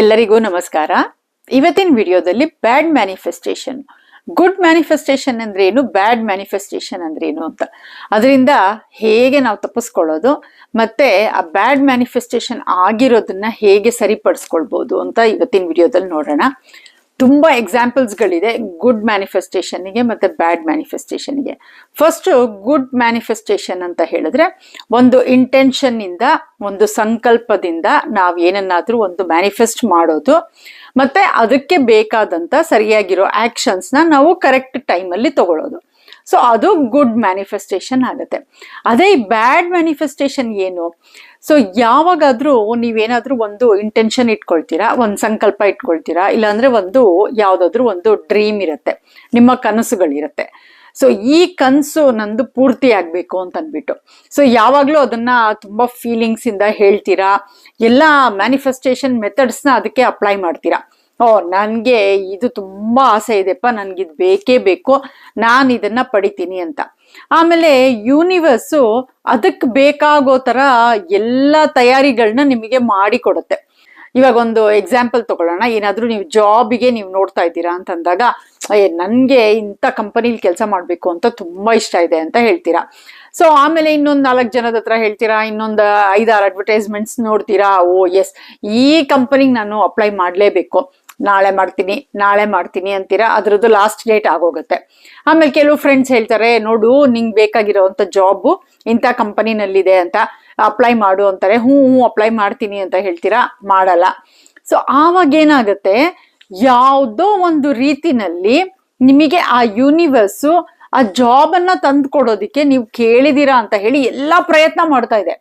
ಎಲ್ಲರಿಗೂ ನಮಸ್ಕಾರ. ಇವತ್ತಿನ ವಿಡಿಯೋದಲ್ಲಿ ಬ್ಯಾಡ್ ಮ್ಯಾನಿಫೆಸ್ಟೇಷನ್. ಗುಡ್ ಮ್ಯಾನಿಫೆಸ್ಟೇಷನ್ ಅಂದ್ರೆ ಏನು ಬ್ಯಾಡ್ ಮ್ಯಾನಿಫೆಸ್ಟೇಷನ್ ಅಂದ್ರೆ ಏನು ಅಂತ. ಅದರಿಂದ ಹೇಗೆ ನಾವು ತಪ್ಪಿಸ್ಕೊಳ್ಳೋದು ಮತ್ತೆ ಆ ಬ್ಯಾಡ್ ಮ್ಯಾನಿಫೆಸ್ಟೇಷನ್ ಆಗಿರೋದನ್ನ ಹೇಗೆ ಸರಿಪಡಿಸ್ಕೊಳ್ಬೋದು ಅಂತ ಇವತ್ತಿನ ವಿಡಿಯೋದಲ್ಲಿ ನೋಡೋಣ. ತುಂಬಾ ಎಕ್ಸಾಂಪಲ್ಸ್ಗಳಿದೆ ಗುಡ್ ಮ್ಯಾನಿಫೆಸ್ಟೇಷನ್ಗೆ ಮತ್ತೆ ಬ್ಯಾಡ್ ಮ್ಯಾನಿಫೆಸ್ಟೇಷನ್ಗೆ ಫಸ್ಟ್ ಗುಡ್ ಮ್ಯಾನಿಫೆಸ್ಟೇಷನ್ ಅಂತ ಹೇಳಿದ್ರೆ, ಒಂದು ಇಂಟೆನ್ಷನ್ನಿಂದ ಒಂದು ಸಂಕಲ್ಪದಿಂದ ನಾವು ಏನನ್ನಾದ್ರೂ ಒಂದು ಮ್ಯಾನಿಫೆಸ್ಟ್ ಮಾಡೋದು, ಮತ್ತೆ ಅದಕ್ಕೆ ಬೇಕಾದಂತ ಸರಿಯಾಗಿರೋ ಆ್ಯಕ್ಷನ್ಸ್ನ ನಾವು ಕರೆಕ್ಟ್ ಟೈಮಲ್ಲಿ ತಗೊಳ್ಳೋದು ಸೊ ಅದು ಗುಡ್ ಮ್ಯಾನಿಫೆಸ್ಟೇಷನ್ ಆಗುತ್ತೆ. ಅದೇ ಈ ಬ್ಯಾಡ್ ಮ್ಯಾನಿಫೆಸ್ಟೇಷನ್ ಏನು? ಸೊ ಯಾವಾಗಾದ್ರೂ ನೀವೇನಾದ್ರೂ ಒಂದು ಇಂಟೆನ್ಷನ್ ಇಟ್ಕೊಳ್ತೀರಾ? ಒಂದು ಸಂಕಲ್ಪ ಇಟ್ಕೊಳ್ತೀರಾ? ಇಲ್ಲಾಂದ್ರೆ ಒಂದು ಯಾವ್ದಾದ್ರು ಒಂದು ಡ್ರೀಮ್ ಇರುತ್ತೆ. ನಿಮ್ಮ ಕನಸುಗಳಿರುತ್ತೆ. ಸೊ ಈ ಕನಸು ನಂದು ಪೂರ್ತಿ ಆಗ್ಬೇಕು ಅಂತ ಅಂದ್ಬಿಟ್ಟು ಸೊ ಯಾವಾಗಲೂ ಅದನ್ನ ತುಂಬಾ ಫೀಲಿಂಗ್ಸ್ ಇಂದ ಹೇಳ್ತೀರಾ? ಎಲ್ಲ ಮ್ಯಾನಿಫೆಸ್ಟೇಷನ್ ಮೆಥಡ್ಸ್ನ ಅದಕ್ಕೆ ಅಪ್ಲೈ ಮಾಡ್ತೀರಾ? ಓ ನನಗೆ ಇದು ತುಂಬಾ ಆಸೆ ಇದೆಪ್ಪ. ನನಗಿದು ಬೇಕೇ ಬೇಕು. ನಾನು ಇದನ್ನ ಪಡಿತೀನಿ ಅಂತ. ಆಮೇಲೆ ಯೂನಿವರ್ಸು ಅದಕ್ಕೆ ಬೇಕಾಗೋ ಥರ ಎಲ್ಲ ತಯಾರಿಗಳನ್ನ ನಿಮಗೆ ಮಾಡಿಕೊಡುತ್ತೆ ಇವಾಗ ಒಂದು ಎಕ್ಸಾಂಪಲ್ ತಗೊಳ್ಳೋಣ. ಏನಾದ್ರೂ ನೀವು ಜಾಬಿಗೆ ನೀವು ನೋಡ್ತಾ ಇದ್ದೀರಾ ಅಂತಂದಾಗ, ಏ, ನನಗೆ ಇಂಥ ಕಂಪನಿಲಿ ಕೆಲಸ ಮಾಡಬೇಕು ಅಂತ ತುಂಬಾ ಇಷ್ಟ ಇದೆ ಅಂತ ಹೇಳ್ತೀರಾ. ಸೊ ಆಮೇಲೆ ಇನ್ನೊಂದು ನಾಲ್ಕು ಜನದ ಹತ್ರ ಹೇಳ್ತೀರಾ, ಇನ್ನೊಂದು ಐದಾರು ಅಡ್ವರ್ಟೈಸ್ಮೆಂಟ್ಸ್ ನೋಡ್ತೀರಾ, ಓ ಎಸ್ ಈ ಕಂಪನಿಗೆ ನಾನು ಅಪ್ಲೈ ಮಾಡಲೇಬೇಕು. ನಾಳೆ ಮಾಡ್ತೀನಿ ನಾಳೆ ಮಾಡ್ತೀನಿ ಅಂತೀರಾ? ಅದರದ್ದು ಲಾಸ್ಟ್ ಡೇಟ್ ಆಗೋಗುತ್ತೆ. ಆಮೇಲೆ ಕೆಲವು ಫ್ರೆಂಡ್ಸ್ ಹೇಳ್ತಾರೆ, ನೋಡು, ನಿಂಗೆ ಬೇಕಾಗಿರೋವಂಥ ಜಾಬು ಇಂಥ ಕಂಪನಿನಲ್ಲಿದೆ ಅಂತ ಅಪ್ಲೈ ಮಾಡು ಅಂತಾರೆ. ಹ್ಞೂ ಹ್ಞೂ ಅಪ್ಲೈ ಮಾಡ್ತೀನಿ ಅಂತ ಹೇಳ್ತೀರಾ? ಮಾಡಲ್ಲ. ಸೊ ಆವಾಗ ಏನಾಗುತ್ತೆ? ಯಾವುದೋ ಒಂದು ರೀತಿನಲ್ಲಿ ನಿಮಗೆ ಆ ಯೂನಿವರ್ಸು ಆ ಜಾಬನ್ನು ತಂದು ಕೊಡೋದಕ್ಕೆ ನೀವು ಕೇಳಿದ್ದೀರಾ ಅಂತ ಹೇಳಿ ಎಲ್ಲ ಪ್ರಯತ್ನ ಮಾಡ್ತಾ ಇದೆ.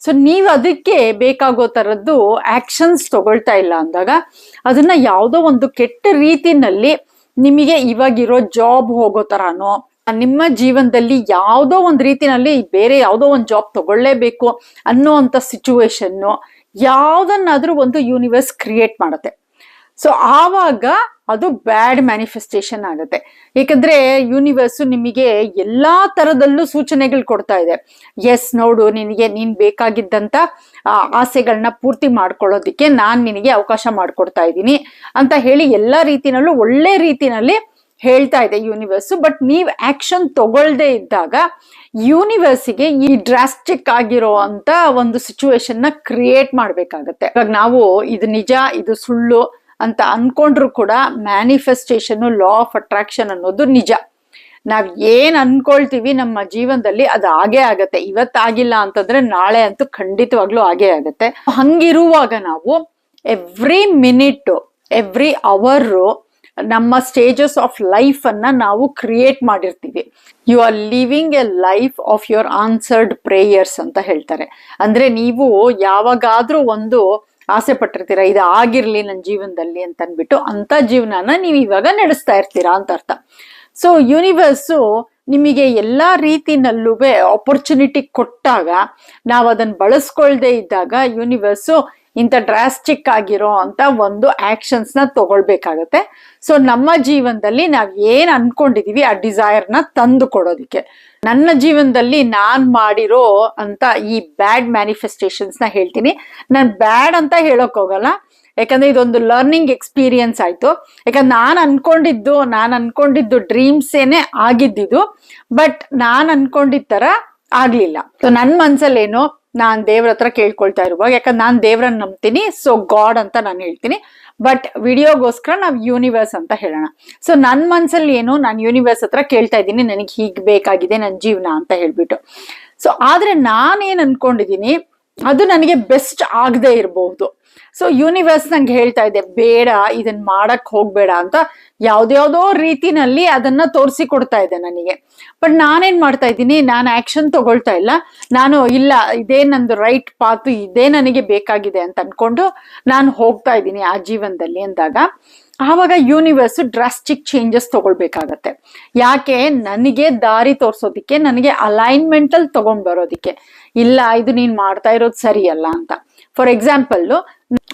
ಸೊ ನೀವು ಅದಕ್ಕೆ ಬೇಕಾಗೋ ಥರದ್ದು ಆ್ಯಕ್ಷನ್ಸ್ ತಗೊಳ್ತಾ ಇಲ್ಲ ಅಂದಾಗ ಅದನ್ನ ಯಾವುದೋ ಒಂದು ಕೆಟ್ಟ ರೀತಿನಲ್ಲಿ ನಿಮಗೆ ಇವಾಗಿರೋ ಜಾಬ್ ಹೋಗೋ ಥರನೋ ನಿಮ್ಮ ಜೀವನದಲ್ಲಿ ಯಾವುದೋ ಒಂದು ರೀತಿನಲ್ಲಿ ಬೇರೆ ಯಾವುದೋ ಒಂದು ಜಾಬ್ ತಗೊಳ್ಳೇಬೇಕು ಅನ್ನೋ ಅಂಥ ಸಿಚುವೇಶನ್ನು ಯಾವುದನ್ನಾದರೂ ಒಂದು ಯೂನಿವರ್ಸ್ ಕ್ರಿಯೇಟ್ ಮಾಡುತ್ತೆ. ಸೊ ಆವಾಗ ಅದು ಬ್ಯಾಡ್ ಮ್ಯಾನಿಫೆಸ್ಟೇಷನ್ ಆಗುತ್ತೆ. ಏಕೆಂದ್ರೆ ಯೂನಿವರ್ಸ್ ನಿಮಗೆ ಎಲ್ಲಾ ತರದಲ್ಲೂ ಸೂಚನೆಗಳು ಕೊಡ್ತಾ ಇದೆ. ಎಸ್ ನೋಡು, ನಿನಗೆ ನೀನ್ ಬೇಕಾಗಿದ್ದಂತ ಆಸೆಗಳನ್ನ ಪೂರ್ತಿ ಮಾಡ್ಕೊಳ್ಳೋದಿಕ್ಕೆ ನಾನು ನಿನಗೆ ಅವಕಾಶ ಮಾಡ್ಕೊಡ್ತಾ ಇದ್ದೀನಿ ಅಂತ ಹೇಳಿ ಎಲ್ಲಾ ರೀತಿನಲ್ಲೂ ಒಳ್ಳೆ ರೀತಿನಲ್ಲಿ ಹೇಳ್ತಾ ಇದೆ ಯೂನಿವರ್ಸ್ ಬಟ್ ನೀವು ಆಕ್ಷನ್ ತಗೊಳ್ದೇ ಇದ್ದಾಗ ಯೂನಿವರ್ಸಿಗೆ ಈ ಡ್ರಾಸ್ಟಿಕ್ ಆಗಿರೋ ಅಂತ ಒಂದು ಸಿಚುವೇಶನ್ನ ಕ್ರಿಯೇಟ್ ಮಾಡ್ಬೇಕಾಗತ್ತೆ. ಇವಾಗ ನಾವು, ಇದು ನಿಜ, ಇದು ಸುಳ್ಳು ಅಂತ ಅನ್ಕೊಂಡ್ರು ಕೂಡ ಮ್ಯಾನಿಫೆಸ್ಟೇಷನ್ ಲಾ ಆಫ್ ಅಟ್ರಾಕ್ಷನ್ ಅನ್ನೋದು ನಿಜ. ನಾವ್ ಏನ್ ಅನ್ಕೊಳ್ತೀವಿ ನಮ್ಮ ಜೀವನದಲ್ಲಿ ಅದು ಆಗೇ ಆಗತ್ತೆ. ಇವತ್ತಾಗಿಲ್ಲ ಅಂತಂದ್ರೆ ನಾಳೆ ಅಂತೂ ಖಂಡಿತವಾಗ್ಲೂ ಆಗೇ ಆಗತ್ತೆ. ಹಂಗಿರುವಾಗ ನಾವು ಎವ್ರಿ ಮಿನಿಟ್ ಎವ್ರಿ ಅವರು ನಮ್ಮ ಸ್ಟೇಜಸ್ ಆಫ್ ಲೈಫ್ ಅನ್ನ ನಾವು ಕ್ರಿಯೇಟ್ ಮಾಡಿರ್ತೀವಿ. You are living a life of your answered prayers ಅಂತ ಹೇಳ್ತಾರೆ. ಅಂದ್ರೆ ನೀವು ಯಾವಾಗಾದ್ರೂ ಒಂದು ಆಸೆ ಪಟ್ಟಿರ್ತೀರ ಇದು ಆಗಿರ್ಲಿ ನನ್ನ ಜೀವನದಲ್ಲಿ ಅಂತ ಅಂದ್ಬಿಟ್ಟು ಅಂತ ಜೀವನನ ನೀವು ಇವಾಗ ನಡೆಸ್ತಾ ಇರ್ತೀರಾ ಅಂತ ಅರ್ಥ. ಸೊ ಯೂನಿವರ್ಸು ನಿಮಗೆ ಎಲ್ಲ ರೀತಿನಲ್ಲೂ ಆಪರ್ಚುನಿಟಿ ಕೊಟ್ಟಾಗ, ನಾವು ಅದನ್ನು ಬಳಸ್ಕೊಳ್ದೇ ಇದ್ದಾಗ ಯೂನಿವರ್ಸು ಇಂಥ ಡ್ರಾಸ್ಟಿಕ್ ಆಗಿರೋ ಅಂತ ಒಂದು ಆ್ಯಕ್ಷನ್ಸ್ನ ತಗೊಳ್ಬೇಕಾಗತ್ತೆ. ಸೊ ನಮ್ಮ ಜೀವನದಲ್ಲಿ ನಾವು ಏನು ಅಂದ್ಕೊಂಡಿದ್ದೀವಿ ಆ ಡಿಸೈರ್ನ ತಂದು ಕೊಡೋದಿಕ್ಕೆ. ನನ್ನ ಜೀವನದಲ್ಲಿ ನಾನ್ ಮಾಡಿರೋ ಅಂತ ಈ ಬ್ಯಾಡ್ ಮ್ಯಾನಿಫೆಸ್ಟೇಷನ್ಸ್ನ ಹೇಳ್ತೀನಿ. ನಾನು ಬ್ಯಾಡ್ ಅಂತ ಹೇಳೋಕ್ ಹೋಗಲ್ಲ. ಯಾಕಂದ್ರೆ ಇದೊಂದು ಲರ್ನಿಂಗ್ ಎಕ್ಸ್ಪೀರಿಯನ್ಸ್ ಆಯ್ತು. ಯಾಕಂದ್ರೆ ನಾನು ಅನ್ಕೊಂಡಿದ್ದು ನಾನು ಅನ್ಕೊಂಡಿದ್ದು ಡ್ರೀಮ್ಸ್ ಏನೇ ಆಗಿದ್ದಿದ್ದು. ಬಟ್ ನಾನು ಅನ್ಕೊಂಡಿದ್ ತರ ಆಗ್ಲಿಲ್ಲ. ಸೊ ನನ್ನ ಮನ್ಸಲ್ಲೇನು ನಾನ್ ದೇವ್ರ ಹತ್ರ ಕೇಳ್ಕೊಳ್ತಾ ಇರುವಾಗ, ಯಾಕಂದ್ರೆ ನಾನು ದೇವ್ರನ್ನ ನಂಬ್ತೀನಿ ಸೊ ಗಾಡ್ ಅಂತ ನಾನು ಹೇಳ್ತೀನಿ. ಬಟ್ ವಿಡಿಯೋಗೋಸ್ಕರ ನಾವು ಯೂನಿವರ್ಸ್ ಅಂತ ಹೇಳೋಣ. ಸೊ ನನ್ನ ಮನ್ಸಲ್ಲಿ ಏನು, ನಾನು ಯೂನಿವರ್ಸ್ ಹತ್ರ ಕೇಳ್ತಾ ಇದ್ದೀನಿ, ನನಗೆ ಹೀಗೆ ಬೇಕಾಗಿದೆ ನನ್ನ ಜೀವನ ಅಂತ ಹೇಳ್ಬಿಟ್ಟು. ಸೊ ಆದ್ರೆ ನಾನೇನು ಅನ್ಕೊಂಡಿದೀನಿ ಅದು ನನಗೆ ಬೆಸ್ಟ್ ಆಗದೆ ಇರಬಹುದು ಸೊ ಯೂನಿವರ್ಸ್ ನಂಗೆ ಹೇಳ್ತಾ ಇದೆ, ಬೇಡ ಇದನ್ನ ಮಾಡಕ್ ಹೋಗ್ಬೇಡ ಅಂತ ಯಾವ್ದ್ಯಾವ್ದೋ ರೀತಿನಲ್ಲಿ ಅದನ್ನ ತೋರಿಸಿ ಕೊಡ್ತಾ ಇದೆ ನನಗೆ. ಬಟ್ ನಾನೇನ್ ಮಾಡ್ತಾ ಇದ್ದೀನಿ, ನಾನು ಆಕ್ಷನ್ ತಗೊಳ್ತಾ ಇಲ್ಲ. ನಾನು, ಇಲ್ಲ, ಇದೇ ನಂದು ರೈಟ್ ಪಾತು ಇದೇ ನನಗೆ ಬೇಕಾಗಿದೆ ಅಂತ ಅನ್ಕೊಂಡು ನಾನು ಹೋಗ್ತಾ ಇದ್ದೀನಿ ಆ ಜೀವನದಲ್ಲಿ ಅಂದಾಗ. ಆವಾಗ ಯೂನಿವರ್ಸ್ ಡ್ರಾಸ್ಟಿಕ್ ಚೇಂಜಸ್ ತಗೊಳ್ಬೇಕಾಗತ್ತೆ. ಯಾಕೆ? ನನಗೆ ದಾರಿ ತೋರಿಸೋದಿಕ್ಕೆ, ನನಗೆ ಅಲೈನ್ಮೆಂಟ್ ಅಲ್ಲಿ ತಗೊಂಡ್ ಬರೋದಿಕ್ಕೆ. ಇಲ್ಲ, ಇದು ನೀನ್ ಮಾಡ್ತಾ ಇರೋದು ಸರಿಯಲ್ಲ ಅಂತ. ಫಾರ್ ಎಕ್ಸಾಂಪಲ್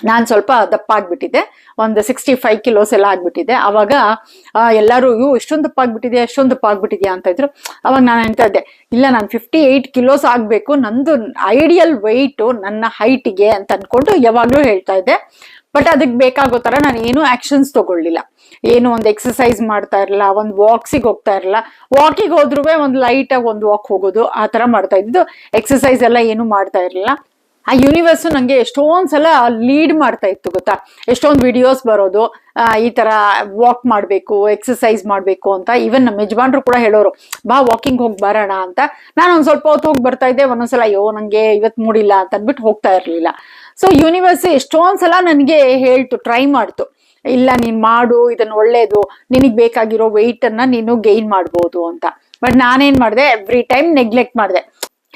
ನಾನ್ ಸ್ವಲ್ಪ ದಪ್ಪ ಆಗ್ಬಿಟ್ಟಿದ್ದೆ ಒಂದು ಸಿಕ್ಸ್ಟಿ ಫೈವ್ ಕಿಲೋಸ್ ಎಲ್ಲ ಆಗ್ಬಿಟ್ಟಿದೆ. ಅವಾಗ ಎಲ್ಲರೂ ಇವು ಎಷ್ಟೊಂದು ದಪ್ಪ ಆಗ್ಬಿಟ್ಟಿದೆ ಎಷ್ಟೊಂದು ದಪ್ಪ ಆಗ್ಬಿಟ್ಟಿದ್ಯಾ ಅಂತ ಇದ್ರು. ಅವಾಗ ನಾನು ಹೇಳ್ತಾ ಇದ್ದೆ, ಇಲ್ಲ, ನಾನು ಫಿಫ್ಟಿ ಏಯ್ಟ್ ಕಿಲೋಸ್ ಆಗ್ಬೇಕು. ನಂದು ಐಡಿಯಲ್ ವೆಯ್ಟು ನನ್ನ ಹೈಟಿಗೆ ಅಂತ ಅನ್ಕೊಂಡು ಯಾವಾಗಲೂ ಹೇಳ್ತಾ ಇದ್ದೆ. ಬಟ್ ಅದಕ್ಕೆ ಬೇಕಾಗೋ ಥರ ನಾನು ಏನು ಆಕ್ಷನ್ಸ್ ತಗೊಳ್ಳಿಲ್ಲ. ಏನು ಒಂದು ಎಕ್ಸಸೈಸ್ ಮಾಡ್ತಾ ಇರಲಿಲ್ಲ, ಒಂದು ವಾಕ್ಸಿಗೆ ಹೋಗ್ತಾ ಇರಲಿಲ್ಲ. ವಾಕಿಗೆ ಹೋದ್ರೂ ಒಂದು ಲೈಟಾಗಿ ಒಂದು ವಾಕ್ ಹೋಗೋದು, ಆ ಥರ ಮಾಡ್ತಾ ಇದ್ದಿದ್ದು. ಎಕ್ಸಸೈಸ್ ಎಲ್ಲ ಏನು ಮಾಡ್ತಾ ಇರಲಿಲ್ಲ. ಆ ಯೂನಿವರ್ಸ್ ನಂಗೆ ಎಷ್ಟೊಂದು ಸಲ ಲೀಡ್ ಮಾಡ್ತಾ ಇತ್ತು ಗೊತ್ತಾ? ಎಷ್ಟೊಂದು ವಿಡಿಯೋಸ್ ಬರೋದು ಈ ತರ ವಾಕ್ ಮಾಡಬೇಕು ಎಕ್ಸಸೈಸ್ ಮಾಡಬೇಕು ಅಂತ ಈವನ್ ನಮ್ಮ ಯಜಮಾನ್ರು ಕೂಡ ಹೇಳೋರು, ಬಾ ವಾಕಿಂಗ್ ಹೋಗಿ ಬರೋಣ ಅಂತ. ನಾನು ಒಂದು ಸ್ವಲ್ಪ ಹೊತ್ತು ಹೋಗಿ ಬರ್ತಾ ಇದ್ದೆ, ಒಂದೊಂದ್ಸಲ, ಅಯ್ಯೋ, ನಂಗೆ ಇವತ್ತು ಮೂಡಿಲ್ಲ ಅಂತ ಅಂದ್ಬಿಟ್ಟು ಹೋಗ್ತಾ ಇರ್ಲಿಲ್ಲ. ಸೊ ಯೂನಿವರ್ಸ್ ಎಷ್ಟೊಂದ್ ಸಲ ನನಗೆ ಹೇಳ್ತು ಟ್ರೈ ಮಾಡ್ತು. ಇಲ್ಲ, ನೀನ್ ಮಾಡು ಇದನ್ನ ಒಳ್ಳೇದು. ನಿನಗ್ ಬೇಕಾಗಿರೋ ವೆಯ್ಟ್ ಅನ್ನ ನೀನು ಗೈನ್ ಮಾಡ್ಬೋದು ಅಂತ. ಬಟ್ ನಾನೇನ್ ಮಾಡಿದೆ ಎವ್ರಿ ಟೈಮ್ ನೆಗ್ಲೆಕ್ಟ್ ಮಾಡಿದೆ.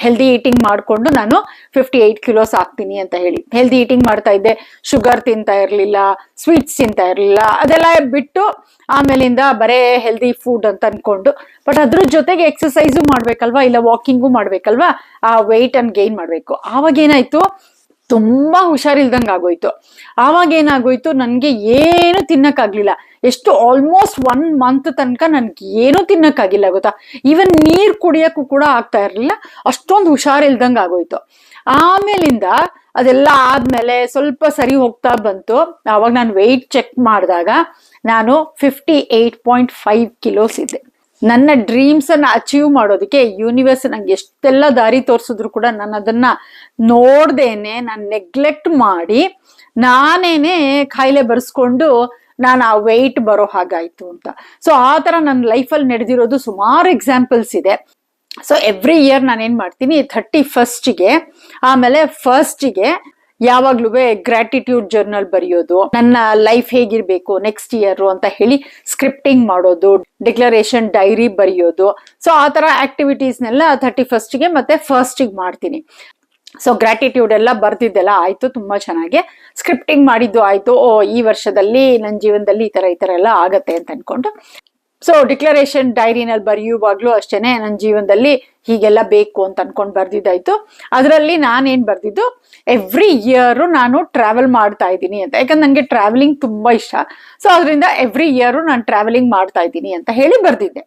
ಹೆಲ್ದಿ ಈಟಿಂಗ್ ಮಾಡಿಕೊಂಡು ನಾನು ಫಿಫ್ಟಿ ಏಯ್ಟ್ ಕಿಲೋಸ್ ಆಗ್ತೀನಿ ಅಂತ ಹೇಳಿ. ಹೆಲ್ದಿ ಈಟಿಂಗ್ ಮಾಡ್ತಾ ಇದ್ದೆ ಶುಗರ್ ತಿಂತಾ ಇರಲಿಲ್ಲ ಸ್ವೀಟ್ಸ್ ತಿಂತಾ ಇರಲಿಲ್ಲ, ಅದೆಲ್ಲ ಬಿಟ್ಟು ಆಮೇಲಿಂದ ಬರೇ ಹೆಲ್ದಿ ಫುಡ್ ಅಂತ ಅನ್ಕೊಂಡು. ಬಟ್ ಅದ್ರ ಜೊತೆಗೆ ಎಕ್ಸಸೈಸು ಮಾಡ್ಬೇಕಲ್ವಾ, ಇಲ್ಲ ವಾಕಿಂಗು ಮಾಡ್ಬೇಕಲ್ವಾ, ಆ ವೆಯ್ಟ್ ಅನ್ನು ಗೈನ್ ಮಾಡಬೇಕು. ಆವಾಗ ಏನಾಯ್ತು ತುಂಬಾ ಹುಷಾರಿಲ್ದಂಗ್ ಆಗೋಯ್ತು. ಆವಾಗ ಏನಾಗೋಯ್ತು, ನನಗೆ ಏನು ತಿನ್ನಕ್ಕಾಗ್ಲಿಲ್ಲ. ಎಷ್ಟು ಆಲ್ಮೋಸ್ಟ್ ಒನ್ ಮಂತ್ ತನಕ ನನ್ಗೆ ಏನೂ ತಿನ್ನಕ್ಕಾಗಿಲ್ಲ ಗೊತ್ತಾ? ಈವನ್ ನೀರ್ ಕುಡಿಯಕ್ಕೂ ಕೂಡ ಆಗ್ತಾ ಇರ್ಲಿಲ್ಲ. ಅಷ್ಟೊಂದು ಹುಷಾರಿಲ್ದಂಗ್ ಆಗೋಯ್ತು. ಆಮೇಲಿಂದ ಅದೆಲ್ಲ ಆದ್ಮೇಲೆ ಸ್ವಲ್ಪ ಸರಿ ಹೋಗ್ತಾ ಬಂತು. ಆವಾಗ ನಾನು ವೆಯ್ಟ್ ಚೆಕ್ ಮಾಡಿದಾಗ ನಾನು fifty eight point five kilos ಇದ್ದೆ. ನನ್ನ ಡ್ರೀಮ್ಸ್ ಅನ್ನ ಅಚೀವ್ ಮಾಡೋದಕ್ಕೆ ಯೂನಿವರ್ಸ್ ನಂಗೆ ಎಷ್ಟೆಲ್ಲ ದಾರಿ ತೋರಿಸಿದ್ರು ಕೂಡ ನಾನು ಅದನ್ನ ನೋಡ್ದೇನೆ, ನಾನು ನೆಗ್ಲೆಕ್ಟ್ ಮಾಡಿ ನಾನೇನೆ ಕಾಯಿಲೆ ಬರ್ಸ್ಕೊಂಡು ನಾನು ಆ ವೆಯ್ಟ್ ಬರೋ ಹಾಗಾಯ್ತು ಅಂತ. ಸೊ ಆ ಥರ ನನ್ನ ಲೈಫಲ್ಲಿ ನಡೆದಿರೋದು ಸುಮಾರು ಎಕ್ಸಾಂಪಲ್ಸ್ ಇದೆ. ಸೊ ಎವ್ರಿ ಇಯರ್ ನಾನು ಏನ್ ಮಾಡ್ತೀನಿ ಥರ್ಟಿ ಫಸ್ಟಿಗೆ ಆಮೇಲೆ ಫಸ್ಟಿಗೆ ಯಾವಾಗ್ಲೂ ಗ್ರಾಟಿಟ್ಯೂಡ್ ಜರ್ನಲ್ ಬರೆಯೋದು, ನನ್ನ ಲೈಫ್ ಹೇಗಿರ್ಬೇಕು ನೆಕ್ಸ್ಟ್ ಇಯರ್ ಅಂತ ಹೇಳಿ ಸ್ಕ್ರಿಪ್ಟಿಂಗ್ ಮಾಡೋದು ಡಿಕ್ಲರೇಷನ್ ಡೈರಿ ಬರೆಯೋದು. ಸೊ ಆ ತರ ಆಕ್ಟಿವಿಟೀಸ್ನೆಲ್ಲ ಥರ್ಟಿ ಫಸ್ಟಿಗೆ ಮತ್ತೆ ಫಸ್ಟಿಗೆ ಮಾಡ್ತೀನಿ. ಸೊ ಗ್ರಾಟಿಟ್ಯೂಡ್ ಎಲ್ಲ ಬರ್ದಿದ್ದೆಲ್ಲ ಆಯ್ತು, ತುಂಬಾ ಚೆನ್ನಾಗಿ. ಸ್ಕ್ರಿಪ್ಟಿಂಗ್ ಮಾಡಿದ್ದು ಆಯ್ತು, ಓ, ಈ ವರ್ಷದಲ್ಲಿ ನನ್ನ ಜೀವನದಲ್ಲಿ ಈ ತರ ಈ ತರ ಎಲ್ಲ ಆಗತ್ತೆ ಅಂತ ಅನ್ಕೊಂಡು. ಸೊ ಡಿಕ್ಲರೇಷನ್ ಡೈರಿನಲ್ಲಿ ಬರೆಯುವಾಗಲೂ ಅಷ್ಟೇ ನನ್ನ ಜೀವನದಲ್ಲಿ ಹೀಗೆಲ್ಲ ಬೇಕು ಅಂತ ಅನ್ಕೊಂಡು ಬರ್ದಿದ್ದಾಯ್ತು. ಅದರಲ್ಲಿ ನಾನೇನು ಬರ್ದಿದ್ದು ಎವ್ರಿ ಇಯರ್ ನಾನು ಟ್ರಾವೆಲ್ ಮಾಡ್ತಾ ಇದ್ದೀನಿ ಅಂತ. ಯಾಕಂದ್ರೆ ನನಗೆ ಟ್ರಾವೆಲಿಂಗ್ ತುಂಬಾ ಇಷ್ಟ. ಸೊ ಅದರಿಂದ ಎವ್ರಿ ಇಯರ್ ನಾನು ಟ್ರಾವೆಲಿಂಗ್ ಮಾಡ್ತಾ ಇದ್ದೀನಿ ಅಂತ ಹೇಳಿ ಬರ್ದಿದ್ದೆ.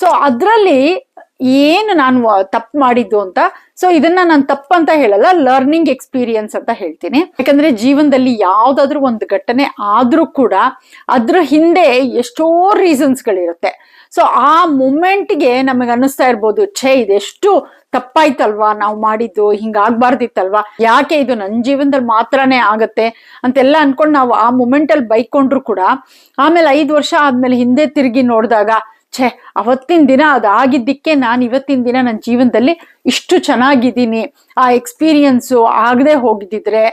ಸೊ ಅದರಲ್ಲಿ ಏನು ನಾನು ತಪ್ಪು ಮಾಡಿದ್ದು ಅಂತ. ಸೊ ಇದನ್ನ ನಾನು ತಪ್ಪು ಅಂತ ಹೇಳಲ್ಲ ಲರ್ನಿಂಗ್ ಎಕ್ಸ್ಪೀರಿಯನ್ಸ್ ಅಂತ ಹೇಳ್ತೀನಿ. ಯಾಕಂದ್ರೆ ಜೀವನದಲ್ಲಿ ಯಾವ್ದಾದ್ರು ಒಂದು ಘಟನೆ ಆದ್ರೂ ಕೂಡ ಅದ್ರ ಹಿಂದೆ ಎಷ್ಟೋ ರೀಸನ್ಸ್ಗಳಿರುತ್ತೆ ಸೊ ಆ ಮೂಮೆಂಟ್ಗೆ ನಮಗೆ ಅನ್ನಿಸ್ತಾ ಇರ್ಬೋದು, ಛೇ, ಇದೆಷ್ಟು ತಪ್ಪಾಯ್ತಲ್ವಾ? ನಾವು ಮಾಡಿದ್ದು ಹಿಂಗಾಗ್ಬಾರ್ದಿತ್ತಲ್ವಾ? ಯಾಕೆ ಇದು ನನ್ನ ಜೀವನದಲ್ಲಿ ಮಾತ್ರನೇ ಆಗತ್ತೆ ಅಂತೆಲ್ಲ ಅನ್ಕೊಂಡು ನಾವು ಆ ಮೂಮೆಂಟಲ್ಲಿ ಬೈಕೊಂಡ್ರು ಕೂಡ, ಆಮೇಲೆ ಐದು ವರ್ಷ ಆದ್ಮೇಲೆ ಹಿಂದೆ ತಿರುಗಿ ನೋಡಿದಾಗ ಛೇ, ಅವತ್ತಿನ ದಿನ ಅದಾಗಿದ್ದಕ್ಕೆ ನಾನು ಇವತ್ತಿನ ದಿನ ನನ್ನ ಜೀವನದಲ್ಲಿ ಇಷ್ಟು ಚೆನ್ನಾಗಿದ್ದೀನಿ. ಆ ಎಕ್ಸ್ಪೀರಿಯನ್ಸು ಆಗದೆ ಹೋಗಿದ್ದಿದ್ರೆ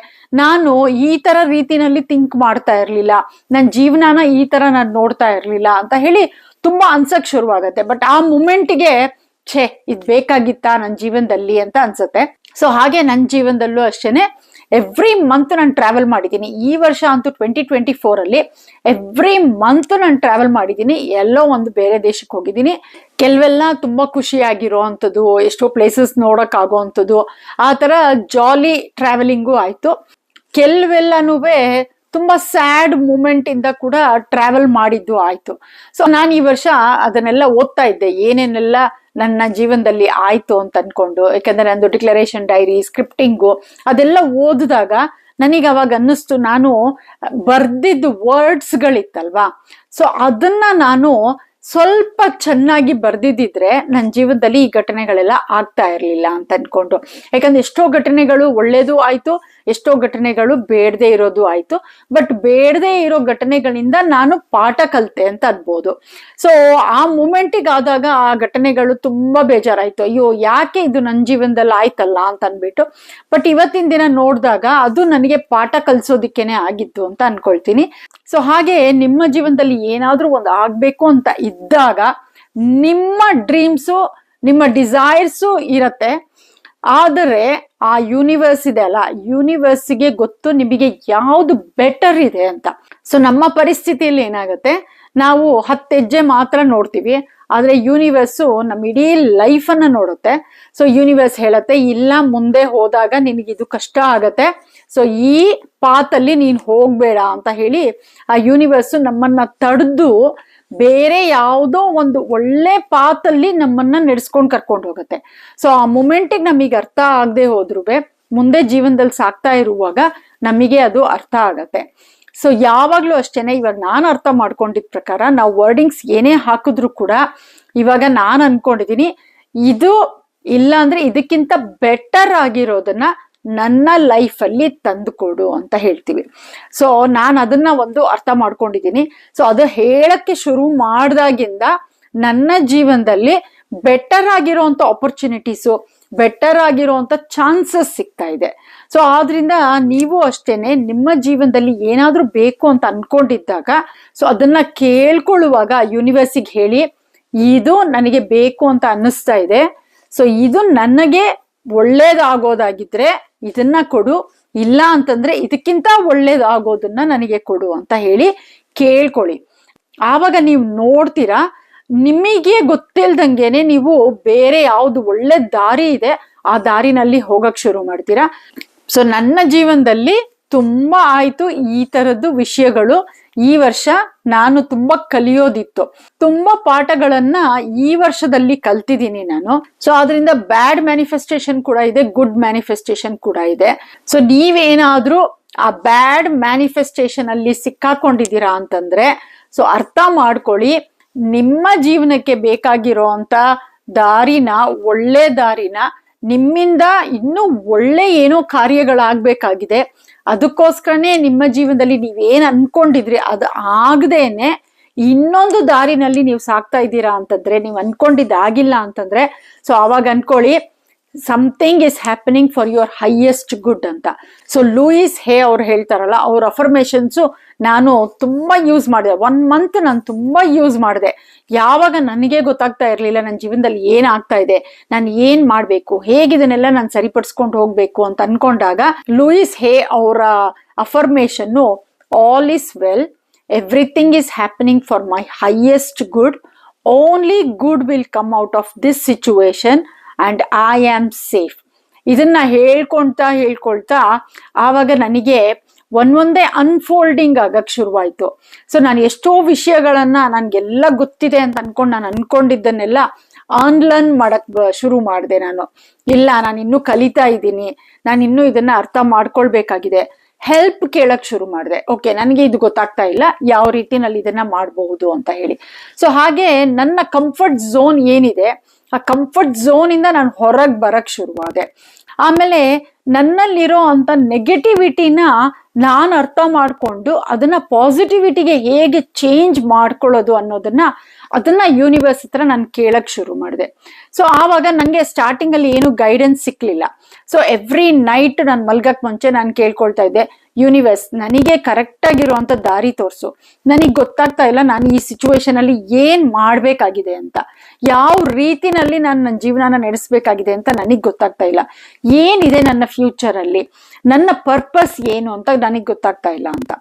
ನಾನು ಈ ಥರ ರೀತಿನಲ್ಲಿ ಥಿಂಕ್ ಮಾಡ್ತಾ ಇರಲಿಲ್ಲ. ನನ್ನ ಜೀವನನ ಈ ಥರ ನಾನು ನೋಡ್ತಾ ಇರಲಿಲ್ಲ ಅಂತ ಹೇಳಿ ತುಂಬ ಅನ್ಸಕ್ಕೆ ಶುರುವಾಗತ್ತೆ. ಬಟ್ ಆ ಮೂಮೆಂಟ್ಗೆ ಛೇ, ಇದು ಬೇಕಾಗಿತ್ತಾ ನನ್ನ ಜೀವನದಲ್ಲಿ ಅಂತ ಅನ್ಸುತ್ತೆ. ಸೊ ಹಾಗೆ ನನ್ನ ಜೀವನದಲ್ಲೂ ಅಷ್ಟೇನೆ ಎವ್ರಿ ಮಂತ್ ನಾನು ಟ್ರಾವೆಲ್ ಮಾಡಿದ್ದೀನಿ ಈ ವರ್ಷ ಅಂತೂ ಟ್ವೆಂಟಿ ಟ್ವೆಂಟಿ ಫೋರ್ ಅಲ್ಲಿ ಎವ್ರಿ ಮಂತ್ ನಾನು ಟ್ರಾವೆಲ್ ಮಾಡಿದ್ದೀನಿ ಎಲ್ಲೋ ಒಂದು ಬೇರೆ ದೇಶಕ್ಕೆ ಹೋಗಿದ್ದೀನಿ ಕೆಲವೆಲ್ಲ ತುಂಬಾ ಖುಷಿಯಾಗಿರೋ ಅಂಥದ್ದು ಎಷ್ಟೋ ಪ್ಲೇಸಸ್ ನೋಡಕ್ ಆಗೋ ಅಂಥದ್ದು ಆ ಥರ ಜಾಲಿ ಟ್ರಾವೆಲಿಂಗು ಆಯಿತು. ಕೆಲವೆಲ್ಲನೂ ತುಂಬಾ ಸ್ಯಾಡ್ ಮೂಮೆಂಟ್ ಇಂದ ಕೂಡ ಟ್ರಾವೆಲ್ ಮಾಡಿದ್ದು ಆಯಿತು. ಸೊ ನಾನು ಈ ವರ್ಷ ಅದನ್ನೆಲ್ಲ ಓದ್ತಾ ಇದ್ದೆ. ಏನೇನೆಲ್ಲ ನನ್ನ ಜೀವನದಲ್ಲಿ ಆಯ್ತು ಅಂತ ಅನ್ಕೊಂಡು, ಯಾಕಂದ್ರೆ ನಂದು ಡಿಕ್ಲರೇಷನ್ ಡೈರಿ ಸ್ಕ್ರಿಪ್ಟಿಂಗು ಅದೆಲ್ಲ ಓದಿದಾಗ ನನಗೆ ಅವಾಗ ಅನ್ನಿಸ್ತು, ನಾನು ಬರ್ದಿದ್ದು ವರ್ಡ್ಸ್ಗಳಿತ್ತಲ್ವಾ ಸೊ ಅದನ್ನ ನಾನು ಸ್ವಲ್ಪ ಚೆನ್ನಾಗಿ ಬರ್ದಿದ್ದಿದ್ರೆ ನನ್ನ ಜೀವನದಲ್ಲಿ ಈ ಘಟನೆಗಳೆಲ್ಲ ಆಗ್ತಾ ಇರಲಿಲ್ಲ ಅಂತ ಅನ್ಕೊಂಡು. ಯಾಕಂದ್ರೆ ಎಷ್ಟೋ ಘಟನೆಗಳು ಒಳ್ಳೇದು ಆಯ್ತು ಎಷ್ಟೋ ಘಟನೆಗಳು ಬೇಡದೆ ಇರೋದು ಆಯ್ತು. ಬಟ್ ಬೇಡದೆ ಇರೋ ಘಟನೆಗಳಿಂದ ನಾನು ಪಾಠ ಕಲಿತೆ ಅಂತ ಅನ್ಬೋದು. ಸೊ ಆ ಮೂಮೆಂಟಿಗೆ ಆದಾಗ ಆ ಘಟನೆಗಳು ತುಂಬಾ ಬೇಜಾರಾಯ್ತು. ಅಯ್ಯೋ, ಯಾಕೆ ಇದು ನನ್ನ ಜೀವನದಲ್ಲಿ ಆಯ್ತಲ್ಲ ಅಂತ ಅನ್ಬಿಟ್ಟು. ಬಟ್ ಇವತ್ತಿನ ದಿನ ನೋಡಿದಾಗ ಅದು ನನಗೆ ಪಾಠ ಕಲಿಸೋದಿಕ್ಕೇನೆ ಆಗಿತ್ತು ಅಂತ ಅನ್ಕೊಳ್ತೀನಿ. ಸೊ ಹಾಗೆ ನಿಮ್ಮ ಜೀವನದಲ್ಲಿ ಏನಾದ್ರೂ ಒಂದು ಆಗ್ಬೇಕು ಅಂತ ಇದ್ದಾಗ ನಿಮ್ಮ ಡ್ರೀಮ್ಸು ನಿಮ್ಮ ಡಿಸೈರ್ಸು ಇರತ್ತೆ. ಆದರೆ ಆ ಯೂನಿವರ್ಸ್ ಇದೆ ಅಲ್ಲ ಯೂನಿವರ್ಸ್ಗೆ ಗೊತ್ತು ನಿಮಗೆ ಯಾವುದು ಬೆಟರ್ ಇದೆ ಅಂತ. ಸೊ ನಮ್ಮ ಪರಿಸ್ಥಿತಿಯಲ್ಲಿ ಏನಾಗುತ್ತೆ, ನಾವು ಹತ್ತು ಹೆಜ್ಜೆ ಮಾತ್ರ ನೋಡ್ತೀವಿ, ಆದರೆ ಯೂನಿವರ್ಸು ನಮ್ಮ ಇಡೀ ಲೈಫ್ ಅನ್ನ ನೋಡುತ್ತೆ. ಸೊ ಯೂನಿವರ್ಸ್ ಹೇಳತ್ತೆ, ಇಲ್ಲ, ಮುಂದೆ ಹೋದಾಗ ನಿನಗಿದು ಕಷ್ಟ ಆಗತ್ತೆ. ಸೊ ಈ ಪಾತಲ್ಲಿ ನೀನು ಹೋಗಬೇಡ ಅಂತ ಹೇಳಿ ಆ ಯೂನಿವರ್ಸ್ ನಮ್ಮನ್ನ ತಡೆದು ಬೇರೆ ಯಾವುದೋ ಒಂದು ಒಳ್ಳೆ ಪಾತಲ್ಲಿ ನಮ್ಮನ್ನ ನಡೆಸ್ಕೊಂಡು ಕರ್ಕೊಂಡು ಹೋಗುತ್ತೆ. ಸೊ ಆ ಮೂಮೆಂಟಿಗೆ ನಮಗೆ ಅರ್ಥ ಆಗದೆ ಹೋದ್ರು ಮುಂದೆ ಜೀವನದಲ್ಲಿ ಸಾಕ್ತಾ ಇರುವಾಗ ನಮಗೆ ಅದು ಅರ್ಥ ಆಗತ್ತೆ. ಸೊ ಯಾವಾಗಲೂ ಅಷ್ಟೇನೆ, ಇವಾಗ ನಾನು ಅರ್ಥ ಮಾಡ್ಕೊಂಡಿದ್ ಪ್ರಕಾರ ನಾವು ವರ್ಡಿಂಗ್ಸ್ ಏನೇ ಹಾಕಿದ್ರು ಕೂಡ ಇವಾಗ ನಾನು ಅನ್ಕೊಂಡಿದೀನಿ, ಇದು ಇಲ್ಲ ಅಂದ್ರೆ ಇದಕ್ಕಿಂತ ಬೆಟರ್ ಆಗಿರೋದನ್ನ ನನ್ನ ಲೈಫಲ್ಲಿ ತಂದುಕೊಡು ಅಂತ ಹೇಳ್ತೀವಿ. ಸೊ ನಾನು ಅದನ್ನ ಒಂದು ಅರ್ಥ ಮಾಡ್ಕೊಂಡಿದ್ದೀನಿ ಸೊ ಅದು ಹೇಳಕ್ಕೆ ಶುರು ಮಾಡ್ದಾಗಿಂದ ನನ್ನ ಜೀವನದಲ್ಲಿ ಬೆಟರ್ ಆಗಿರೋಂಥ ಆಪರ್ಚುನಿಟೀಸು ಬೆಟರ್ ಆಗಿರೋಂಥ ಚಾನ್ಸಸ್ ಸಿಗ್ತಾ ಇದೆ. ಸೊ ಆದ್ರಿಂದ ನೀವು ಅಷ್ಟೇನೆ ನಿಮ್ಮ ಜೀವನದಲ್ಲಿ ಏನಾದರೂ ಬೇಕು ಅಂತ ಅನ್ಕೊಂಡಿದ್ದಾಗ ಸೊ ಅದನ್ನ ಕೇಳ್ಕೊಳ್ಳುವಾಗ ಯೂನಿವರ್ಸಿಗೆ ಹೇಳಿ, ಇದು ನನಗೆ ಬೇಕು ಅಂತ ಅನ್ನಿಸ್ತಾ ಇದೆ. ಸೊ ಇದು ನನಗೆ ಒಳ್ಳೇದಾಗೋದಾಗಿದ್ರೆ ಇದನ್ನ ಕೊಡು. ಇಲ್ಲ ಅಂತಂದ್ರೆ ಇದಕ್ಕಿಂತ ಒಳ್ಳೇದಾಗೋದನ್ನ ನನಗೆ ಕೊಡು ಅಂತ ಹೇಳಿ ಕೇಳ್ಕೊಳ್ಳಿ. ಆವಾಗ ನೀವು ನೋಡ್ತೀರಾ, ನಿಮಗೆ ಗೊತ್ತಿಲ್ದಂಗೆನೆ ನೀವು ಬೇರೆ ಯಾವ್ದು ಒಳ್ಳೆ ದಾರಿ ಇದೆ, ಆ ದಾರಿನಲ್ಲಿ ಹೋಗಕ್ ಶುರು ಮಾಡ್ತೀರಾ. ಸೊ ನನ್ನ ಜೀವನದಲ್ಲಿ ತುಂಬಾ ಆಯ್ತು ಈ ತರದ್ದು ವಿಷಯಗಳು. ಈ ವರ್ಷ ನಾನು ತುಂಬಾ ಕಲಿಯೋದಿತ್ತು. ತುಂಬಾ ಪಾಠಗಳನ್ನ ಈ ವರ್ಷದಲ್ಲಿ ಕಲ್ತಿದ್ದೀನಿ ನಾನು. ಸೊ ಅದರಿಂದ ಬ್ಯಾಡ್ ಮ್ಯಾನಿಫೆಸ್ಟೇಷನ್ ಕೂಡ ಇದೆ, ಗುಡ್ ಮ್ಯಾನಿಫೆಸ್ಟೇಷನ್ ಕೂಡ ಇದೆ. ಸೊ ನೀವೇನಾದ್ರೂ ಆ ಬ್ಯಾಡ್ ಮ್ಯಾನಿಫೆಸ್ಟೇಷನ್ ಅಲ್ಲಿ ಸಿಕ್ಕಾಕೊಂಡಿದ್ದೀರಾ ಅಂತಂದ್ರೆ ಸೊ ಅರ್ಥ ಮಾಡ್ಕೊಳ್ಳಿ, ನಿಮ್ಮ ಜೀವನಕ್ಕೆ ಬೇಕಾಗಿರೋ ಅಂತ ದಾರಿನ, ಒಳ್ಳೆ ದಾರಿನ, ನಿಮ್ಮಿಂದ ಇನ್ನೂ ಒಳ್ಳೆ ಏನೋ ಕಾರ್ಯಗಳಾಗ್ಬೇಕಾಗಿದೆ. ಅದಕ್ಕೋಸ್ಕರನೇ ನಿಮ್ಮ ಜೀವನದಲ್ಲಿ ನೀವೇನು ಅನ್ಕೊಂಡಿದ್ರಿ ಅದು ಆಗದೇನೆ ಇನ್ನೊಂದು ದಾರಿನಲ್ಲಿ ನೀವು ಸಾಕ್ತಾ ಇದ್ದೀರಾ ಅಂತಂದ್ರೆ ನೀವು ಅನ್ಕೊಂಡಿದ್ದಾಗಿಲ್ಲ ಅಂತಂದ್ರೆ, ಸೊ ಅವಾಗ ಅನ್ಕೊಳ್ಳಿ. Something is happening for your highest good ಅಂತ. ಸೊ ಲೂಯಿಸ್ ಹೇ ಅವ್ರು ಹೇಳ್ತಾರಲ್ಲ, ಅವ್ರ ಅಫರ್ಮೇಷನ್ಸು ನಾನು ತುಂಬ ಯೂಸ್ ಮಾಡಿದೆ. ಒನ್ ಮಂತ್ ನಾನು ತುಂಬ ಯೂಸ್ ಮಾಡಿದೆ. ಯಾವಾಗ ನನಗೆ ಗೊತ್ತಾಗ್ತಾ ಇರಲಿಲ್ಲ ನನ್ನ ಜೀವನದಲ್ಲಿ ಏನಾಗ್ತಾ ಇದೆ, ನಾನು ಏನು ಮಾಡಬೇಕು ಹೇಗಿದನ್ನೆಲ್ಲ ನಾನು ಸರಿಪಡಿಸ್ಕೊಂಡು ಹೋಗಬೇಕು ಅಂತ ಅಂದ್ಕೊಂಡಾಗ ಲೂಯಿಸ್ ಹೇ ಅವರ ಅಫರ್ಮೇಷನ್ನು all is well everything is happening for my highest good only good will come out of this situation and I am safe ಇದನ್ನ ಹೇಳ್ಕೊಳ್ತಾ ಹೇಳ್ಕೊಳ್ತಾ ಆವಾಗ ನನಗೆ ಒಂದೊಂದೇ ಅನ್ಫೋಲ್ಡಿಂಗ್ ಆಗಕ್ಕೆ ಶುರುವಾಯಿತು. ಸೊ ನಾನು ಎಷ್ಟೋ ವಿಷಯಗಳನ್ನ ನನಗೆಲ್ಲ ಗೊತ್ತಿದೆ ಅಂತ ಅನ್ಕೊಂಡು ನಾನು ಅನ್ಕೊಂಡಿದ್ದನ್ನೆಲ್ಲ ಆನ್ಲರ್ನ್ ಮಾಡಕ್ ಶುರು ಮಾಡಿದೆ ನಾನು. ಇಲ್ಲ, ನಾನು ಇನ್ನೂ ಕಲಿತಾ ಇದ್ದೀನಿ. ನಾನು ಇನ್ನೂ ಇದನ್ನ ಅರ್ಥ ಮಾಡ್ಕೊಳ್ಬೇಕಾಗಿದೆ. ಹೆಲ್ಪ್ ಕೇಳಕ್ ಶುರು ಮಾಡಿದೆ. ಓಕೆ ನನಗೆ ಇದು ಗೊತ್ತಾಗ್ತಾ ಇಲ್ಲ. ಯಾವ ರೀತಿನಲ್ಲಿ ಇದನ್ನ ಮಾಡಬಹುದು ಅಂತ ಹೇಳಿ. ಸೊ ಹಾಗೆ ನನ್ನ ಕಂಫರ್ಟ್ ಝೋನ್ ಏನಿದೆ? ಆ ಕಂಫರ್ಟ್ ಝೋನ್ ಇಂದ ನಾನು ಹೊರಗೆ ಬರಕ್ ಶುರುವಾದೆ. ಆಮೇಲೆ ನನ್ನಲ್ಲಿರೋ ಅಂತ ನೆಗೆಟಿವಿಟಿನ ನಾನು ಅರ್ಥ ಮಾಡ್ಕೊಂಡು ಅದನ್ನ ಪಾಸಿಟಿವಿಟಿಗೆ ಹೇಗೆ ಚೇಂಜ್ ಮಾಡ್ಕೊಳ್ಳೋದು ಅನ್ನೋದನ್ನ ಅದನ್ನ ಯೂನಿವರ್ಸ್ ಹತ್ರ ನಾನು ಕೇಳಕ್ ಶುರು ಮಾಡಿದೆ. ಸೊ ಆವಾಗ ನನಗೆ ಸ್ಟಾರ್ಟಿಂಗ್ ಅಲ್ಲಿ ಏನು ಗೈಡೆನ್ಸ್ ಸಿಕ್ಲಿಲ್ಲ. ಸೊ ಎವ್ರಿ ನೈಟ್ ನಾನು ಮಲ್ಗಕ್ ಮುಂಚೆ ನಾನು ಕೇಳ್ಕೊಳ್ತಾ ಇದ್ದೆ. ಯೂನಿವರ್ಸ್ ನನಗೆ ಕರೆಕ್ಟ್ ಆಗಿರುವಂತ ದಾರಿ ತೋರಿಸು. ನನಗೆ ಗೊತ್ತಾಗ್ತಾ ಇಲ್ಲ ನಾನು ಈ ಸಿಚುವೇಶನ್ ಅಲ್ಲಿ ಏನ್ ಮಾಡ್ಬೇಕಾಗಿದೆ ಅಂತ. ಯಾವ ರೀತಿನಲ್ಲಿ ನಾನು ನನ್ನ ಜೀವನನ ನಡೆಸಬೇಕಾಗಿದೆ ಅಂತ ನನಗೆ ಗೊತ್ತಾಗ್ತಾ ಇಲ್ಲ. ಏನಿದೆ ನನ್ನ ಫ್ಯೂಚರ್ ಅಲ್ಲಿ? ನನ್ನ ಪರ್ಪಸ್ ಏನು ಅಂತ ನನಗೆ ಗೊತ್ತಾಗ್ತಾ ಇಲ್ಲ ಅಂತ.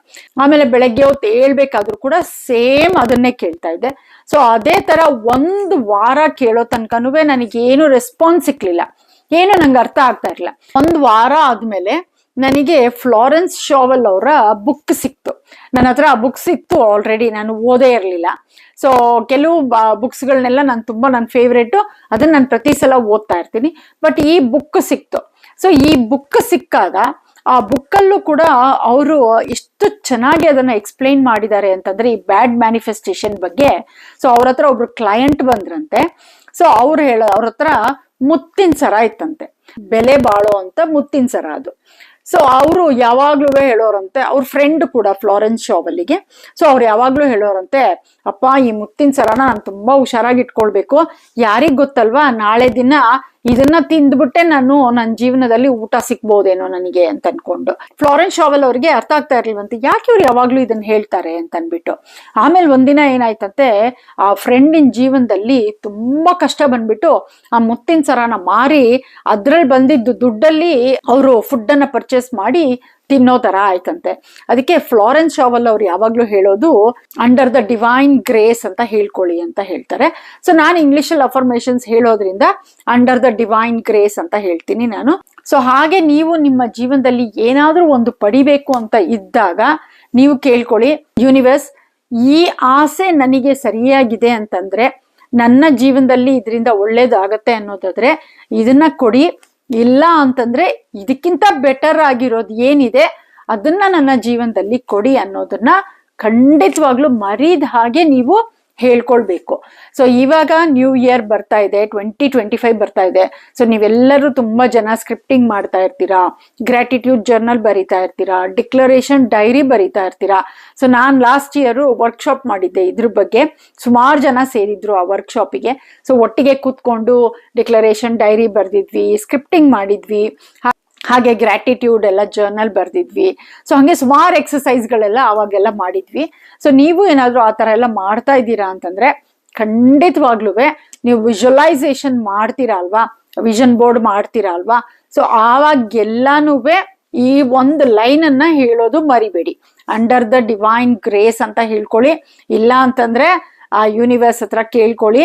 ಆಮೇಲೆ ಬೆಳಗ್ಗೆ ಹೊತ್ತು ಹೇಳ್ಬೇಕಾದ್ರೂ ಕೂಡ ಸೇಮ್ ಅದನ್ನೇ ಕೇಳ್ತಾ ಇದ್ದೆ. ಸೊ ಅದೇ ತರ ಒಂದು ವಾರ ಕೇಳೋ ತನಕನೂ ನನಗೇನು ರೆಸ್ಪಾನ್ಸ್ ಸಿಕ್ಲಿಲ್ಲ. ಏನು ನಂಗೆ ಅರ್ಥ ಆಗ್ತಾ ಇರಲಿಲ್ಲ. ಒಂದು ವಾರ ಆದ್ಮೇಲೆ ನನಗೆ ಫ್ಲಾರೆನ್ಸ್ ಶಾವಲ್ ಅವರ ಬುಕ್ ಸಿಕ್ತು. ನನ್ನ ಹತ್ರ ಆ ಬುಕ್ ಸಿಕ್ತು ಆಲ್ರೆಡಿ ನಾನು ಓದೇ ಇರಲಿಲ್ಲ. ಸೊ ಕೆಲವು ಬುಕ್ಸ್ಗಳನ್ನೆಲ್ಲ ನಾನು ತುಂಬ ನನ್ನ ಫೇವ್ರೇಟು ಅದನ್ನು ನಾನು ಪ್ರತಿ ಸಲ ಓದ್ತಾ ಇರ್ತೀನಿ. ಬಟ್ ಈ ಬುಕ್ ಸಿಕ್ತು. ಸೊ ಈ ಬುಕ್ ಸಿಕ್ಕಾಗ ಆ ಬುಕ್ಕಲ್ಲೂ ಕೂಡ ಅವರು ಎಷ್ಟು ಚೆನ್ನಾಗಿ ಅದನ್ನು ಎಕ್ಸ್ಪ್ಲೈನ್ ಮಾಡಿದ್ದಾರೆ ಅಂತಂದ್ರೆ ಈ ಬ್ಯಾಡ್ ಮ್ಯಾನಿಫೆಸ್ಟೇಷನ್ ಬಗ್ಗೆ. ಸೊ ಅವ್ರ ಹತ್ರ ಒಬ್ರು ಕ್ಲೈಂಟ್ ಬಂದ್ರಂತೆ. ಸೊ ಅವ್ರು ಹೇಳೋ, ಅವ್ರ ಹತ್ರ ಮುತ್ತಿನ ಸರ ಇತ್ತಂತೆ. ಬೆಲೆ ಬಾಳೋ ಅಂತ ಮುತ್ತಿನ ಸರ ಅದು. ಸೊ ಅವರು ಯಾವಾಗ್ಲೂ ಹೇಳೋರಂತೆ ಅವ್ರ ಫ್ರೆಂಡ್ ಕೂಡ ಫ್ಲಾರೆನ್ಸ್ ಶಾವಲ್ಲಿಗೆ ಸೊ ಅವ್ರು ಯಾವಾಗ್ಲೂ ಹೇಳೋರಂತೆ, ಅಪ್ಪ, ಈ ಮುತ್ತಿನ ಸರನ ನಾನು ತುಂಬಾ ಹುಷಾರಾಗಿ ಇಟ್ಕೊಳ್ಬೇಕು. ಯಾರಿಗ್ ಗೊತ್ತಲ್ವಾ? ನಾಳೆ ದಿನ ಇದನ್ನ ತಿಂದ್ಬಿಟ್ಟೆ ನಾನು ನನ್ನ ಜೀವನದಲ್ಲಿ ಊಟ ಸಿಕ್ಬೋದೇನೋ ನನಗೆ ಅಂತ ಅನ್ಕೊಂಡು. ಫ್ಲಾರೆನ್ಸ್ ಶಾವೆಲ್ ಅವ್ರಿಗೆ ಅರ್ಥ ಆಗ್ತಾ ಇರ್ಲಿಲ್ವಂತೆ. ಯಾಕೆ ಇವ್ರು ಯಾವಾಗ್ಲೂ ಇದನ್ನ ಹೇಳ್ತಾರೆ ಅಂತ ಅನ್ಬಿಟ್ಟು. ಆಮೇಲೆ ಒಂದಿನ ಏನಾಯ್ತಂತೆ, ಆ ಫ್ರೆಂಡಿನ ಜೀವನದಲ್ಲಿ ತುಂಬಾ ಕಷ್ಟ ಬಂದ್ಬಿಟ್ಟು ಆ ಮುತ್ತಿನ ಸರನ ಮಾರಿ ಅದ್ರಲ್ಲಿ ಬಂದಿದ್ದು ದುಡ್ಡಲ್ಲಿ ಅವರು ಫುಡ್ ಅನ್ನ ಪರ್ಚೇಸ್ ಮಾಡಿ ತಿನ್ನೋ ತರ ಆಯ್ತಂತೆ. ಅದಕ್ಕೆ ಫ್ಲಾರೆನ್ಸ್ ಶಾವಲ್ ಅವ್ರು ಯಾವಾಗ್ಲೂ ಹೇಳೋದು ಅಂಡರ್ ದ ಡಿವೈನ್ ಗ್ರೇಸ್ ಅಂತ ಹೇಳ್ಕೊಳ್ಳಿ ಅಂತ ಹೇಳ್ತಾರೆ. ಸೊ ನಾನು ಇಂಗ್ಲಿಷಲ್ಲಿ ಅಫರ್ಮೇಶನ್ಸ್ ಹೇಳೋದ್ರಿಂದ ಅಂಡರ್ ದ ಡಿವೈನ್ ಗ್ರೇಸ್ ಅಂತ ಹೇಳ್ತೀನಿ ನಾನು. ಸೊ ಹಾಗೆ ನೀವು ನಿಮ್ಮ ಜೀವನದಲ್ಲಿ ಏನಾದ್ರೂ ಒಂದು ಪಡಿಬೇಕು ಅಂತ ಇದ್ದಾಗ ನೀವು ಕೇಳ್ಕೊಳ್ಳಿ ಯೂನಿವರ್ಸ್ ಈ ಆಸೆ ನನಗೆ ಸರಿಯಾಗಿದೆ ಅಂತಂದ್ರೆ ನನ್ನ ಜೀವನದಲ್ಲಿ ಇದರಿಂದ ಒಳ್ಳೇದಾಗತ್ತೆ ಅನ್ನೋದಾದ್ರೆ ಇದನ್ನ ಕೊಡಿ. ಇಲ್ಲ ಅಂತಂದ್ರೆ ಇದಕ್ಕಿಂತ ಬೆಟರ್ ಆಗಿರೋದು ಏನಿದೆ ಅದನ್ನ ನನ್ನ ಜೀವನದಲ್ಲಿ ಕೊಡಿ ಅನ್ನೋದನ್ನ ಖಂಡಿತವಾಗ್ಲೂ ಮರೀದ ಹಾಗೆ ನೀವು ಹೇಳ್ಕೊಳ್ಬೇಕು. ಸೊ ಇವಾಗ ನ್ಯೂ ಇಯರ್ ಬರ್ತಾ ಇದೆ ಟ್ವೆಂಟಿ ಟ್ವೆಂಟಿ ಫೈವ್ ಬರ್ತಾ ಇದೆ. ಸೊ ನೀವೆಲ್ಲರೂ ತುಂಬಾ ಜನ ಸ್ಕ್ರಿಪ್ಟಿಂಗ್ ಮಾಡ್ತಾ ಇರ್ತೀರಾ ಗ್ರಾಟಿಟ್ಯೂಡ್ ಜರ್ನಲ್ ಬರಿತಾ ಇರ್ತೀರಾ ಡಿಕ್ಲರೇಷನ್ ಡೈರಿ ಬರಿತಾ ಇರ್ತೀರಾ. ಸೊ ನಾನು ಲಾಸ್ಟ್ ಇಯರು ವರ್ಕ್ಶಾಪ್ ಮಾಡಿದ್ದೆ ಇದ್ರ ಬಗ್ಗೆ. ಸುಮಾರು ಜನ ಸೇರಿದ್ರು ಆ ವರ್ಕ್ಶಾಪಿಗೆ ಸೊ ಒಟ್ಟಿಗೆ ಕೂತ್ಕೊಂಡು ಡಿಕ್ಲರೇಷನ್ ಡೈರಿ ಬರೆದಿದ್ವಿ ಸ್ಕ್ರಿಪ್ಟಿಂಗ್ ಮಾಡಿದ್ವಿ. ಹಾಗೆ ಗ್ರ್ಯಾಟಿಟ್ಯೂಡ್ ಎಲ್ಲ ಜರ್ನಲ್ ಬರ್ದಿದ್ವಿ. ಸೊ ಹಾಗೆ ಸುಮಾರು ಎಕ್ಸಸೈಸ್ಗಳೆಲ್ಲ ಅವಾಗೆಲ್ಲ ಮಾಡಿದ್ವಿ. ಸೊ ನೀವು ಏನಾದರೂ ಆ ಥರ ಎಲ್ಲ ಮಾಡ್ತಾ ಇದ್ದೀರಾ ಅಂತಂದ್ರೆ ಖಂಡಿತವಾಗ್ಲೂ ನೀವು ವಿಜುವಲೈಸೇಷನ್ ಮಾಡ್ತೀರಾ ಅಲ್ವಾ? ವಿಷನ್ ಬೋರ್ಡ್ ಮಾಡ್ತೀರಾ ಅಲ್ವಾ? ಸೊ ಆವಾಗೆಲ್ಲಾನು ಈ ಒಂದು ಲೈನ್ ಅನ್ನ ಹೇಳೋದು ಮರಿಬೇಡಿ. ಅಂಡರ್ ದ ಡಿವೈನ್ ಗ್ರೇಸ್ ಅಂತ ಹೇಳ್ಕೊಳ್ಳಿ. ಇಲ್ಲ ಅಂತಂದ್ರೆ ಆ ಯೂನಿವರ್ಸ್ ಹತ್ರ ಕೇಳ್ಕೊಳ್ಳಿ.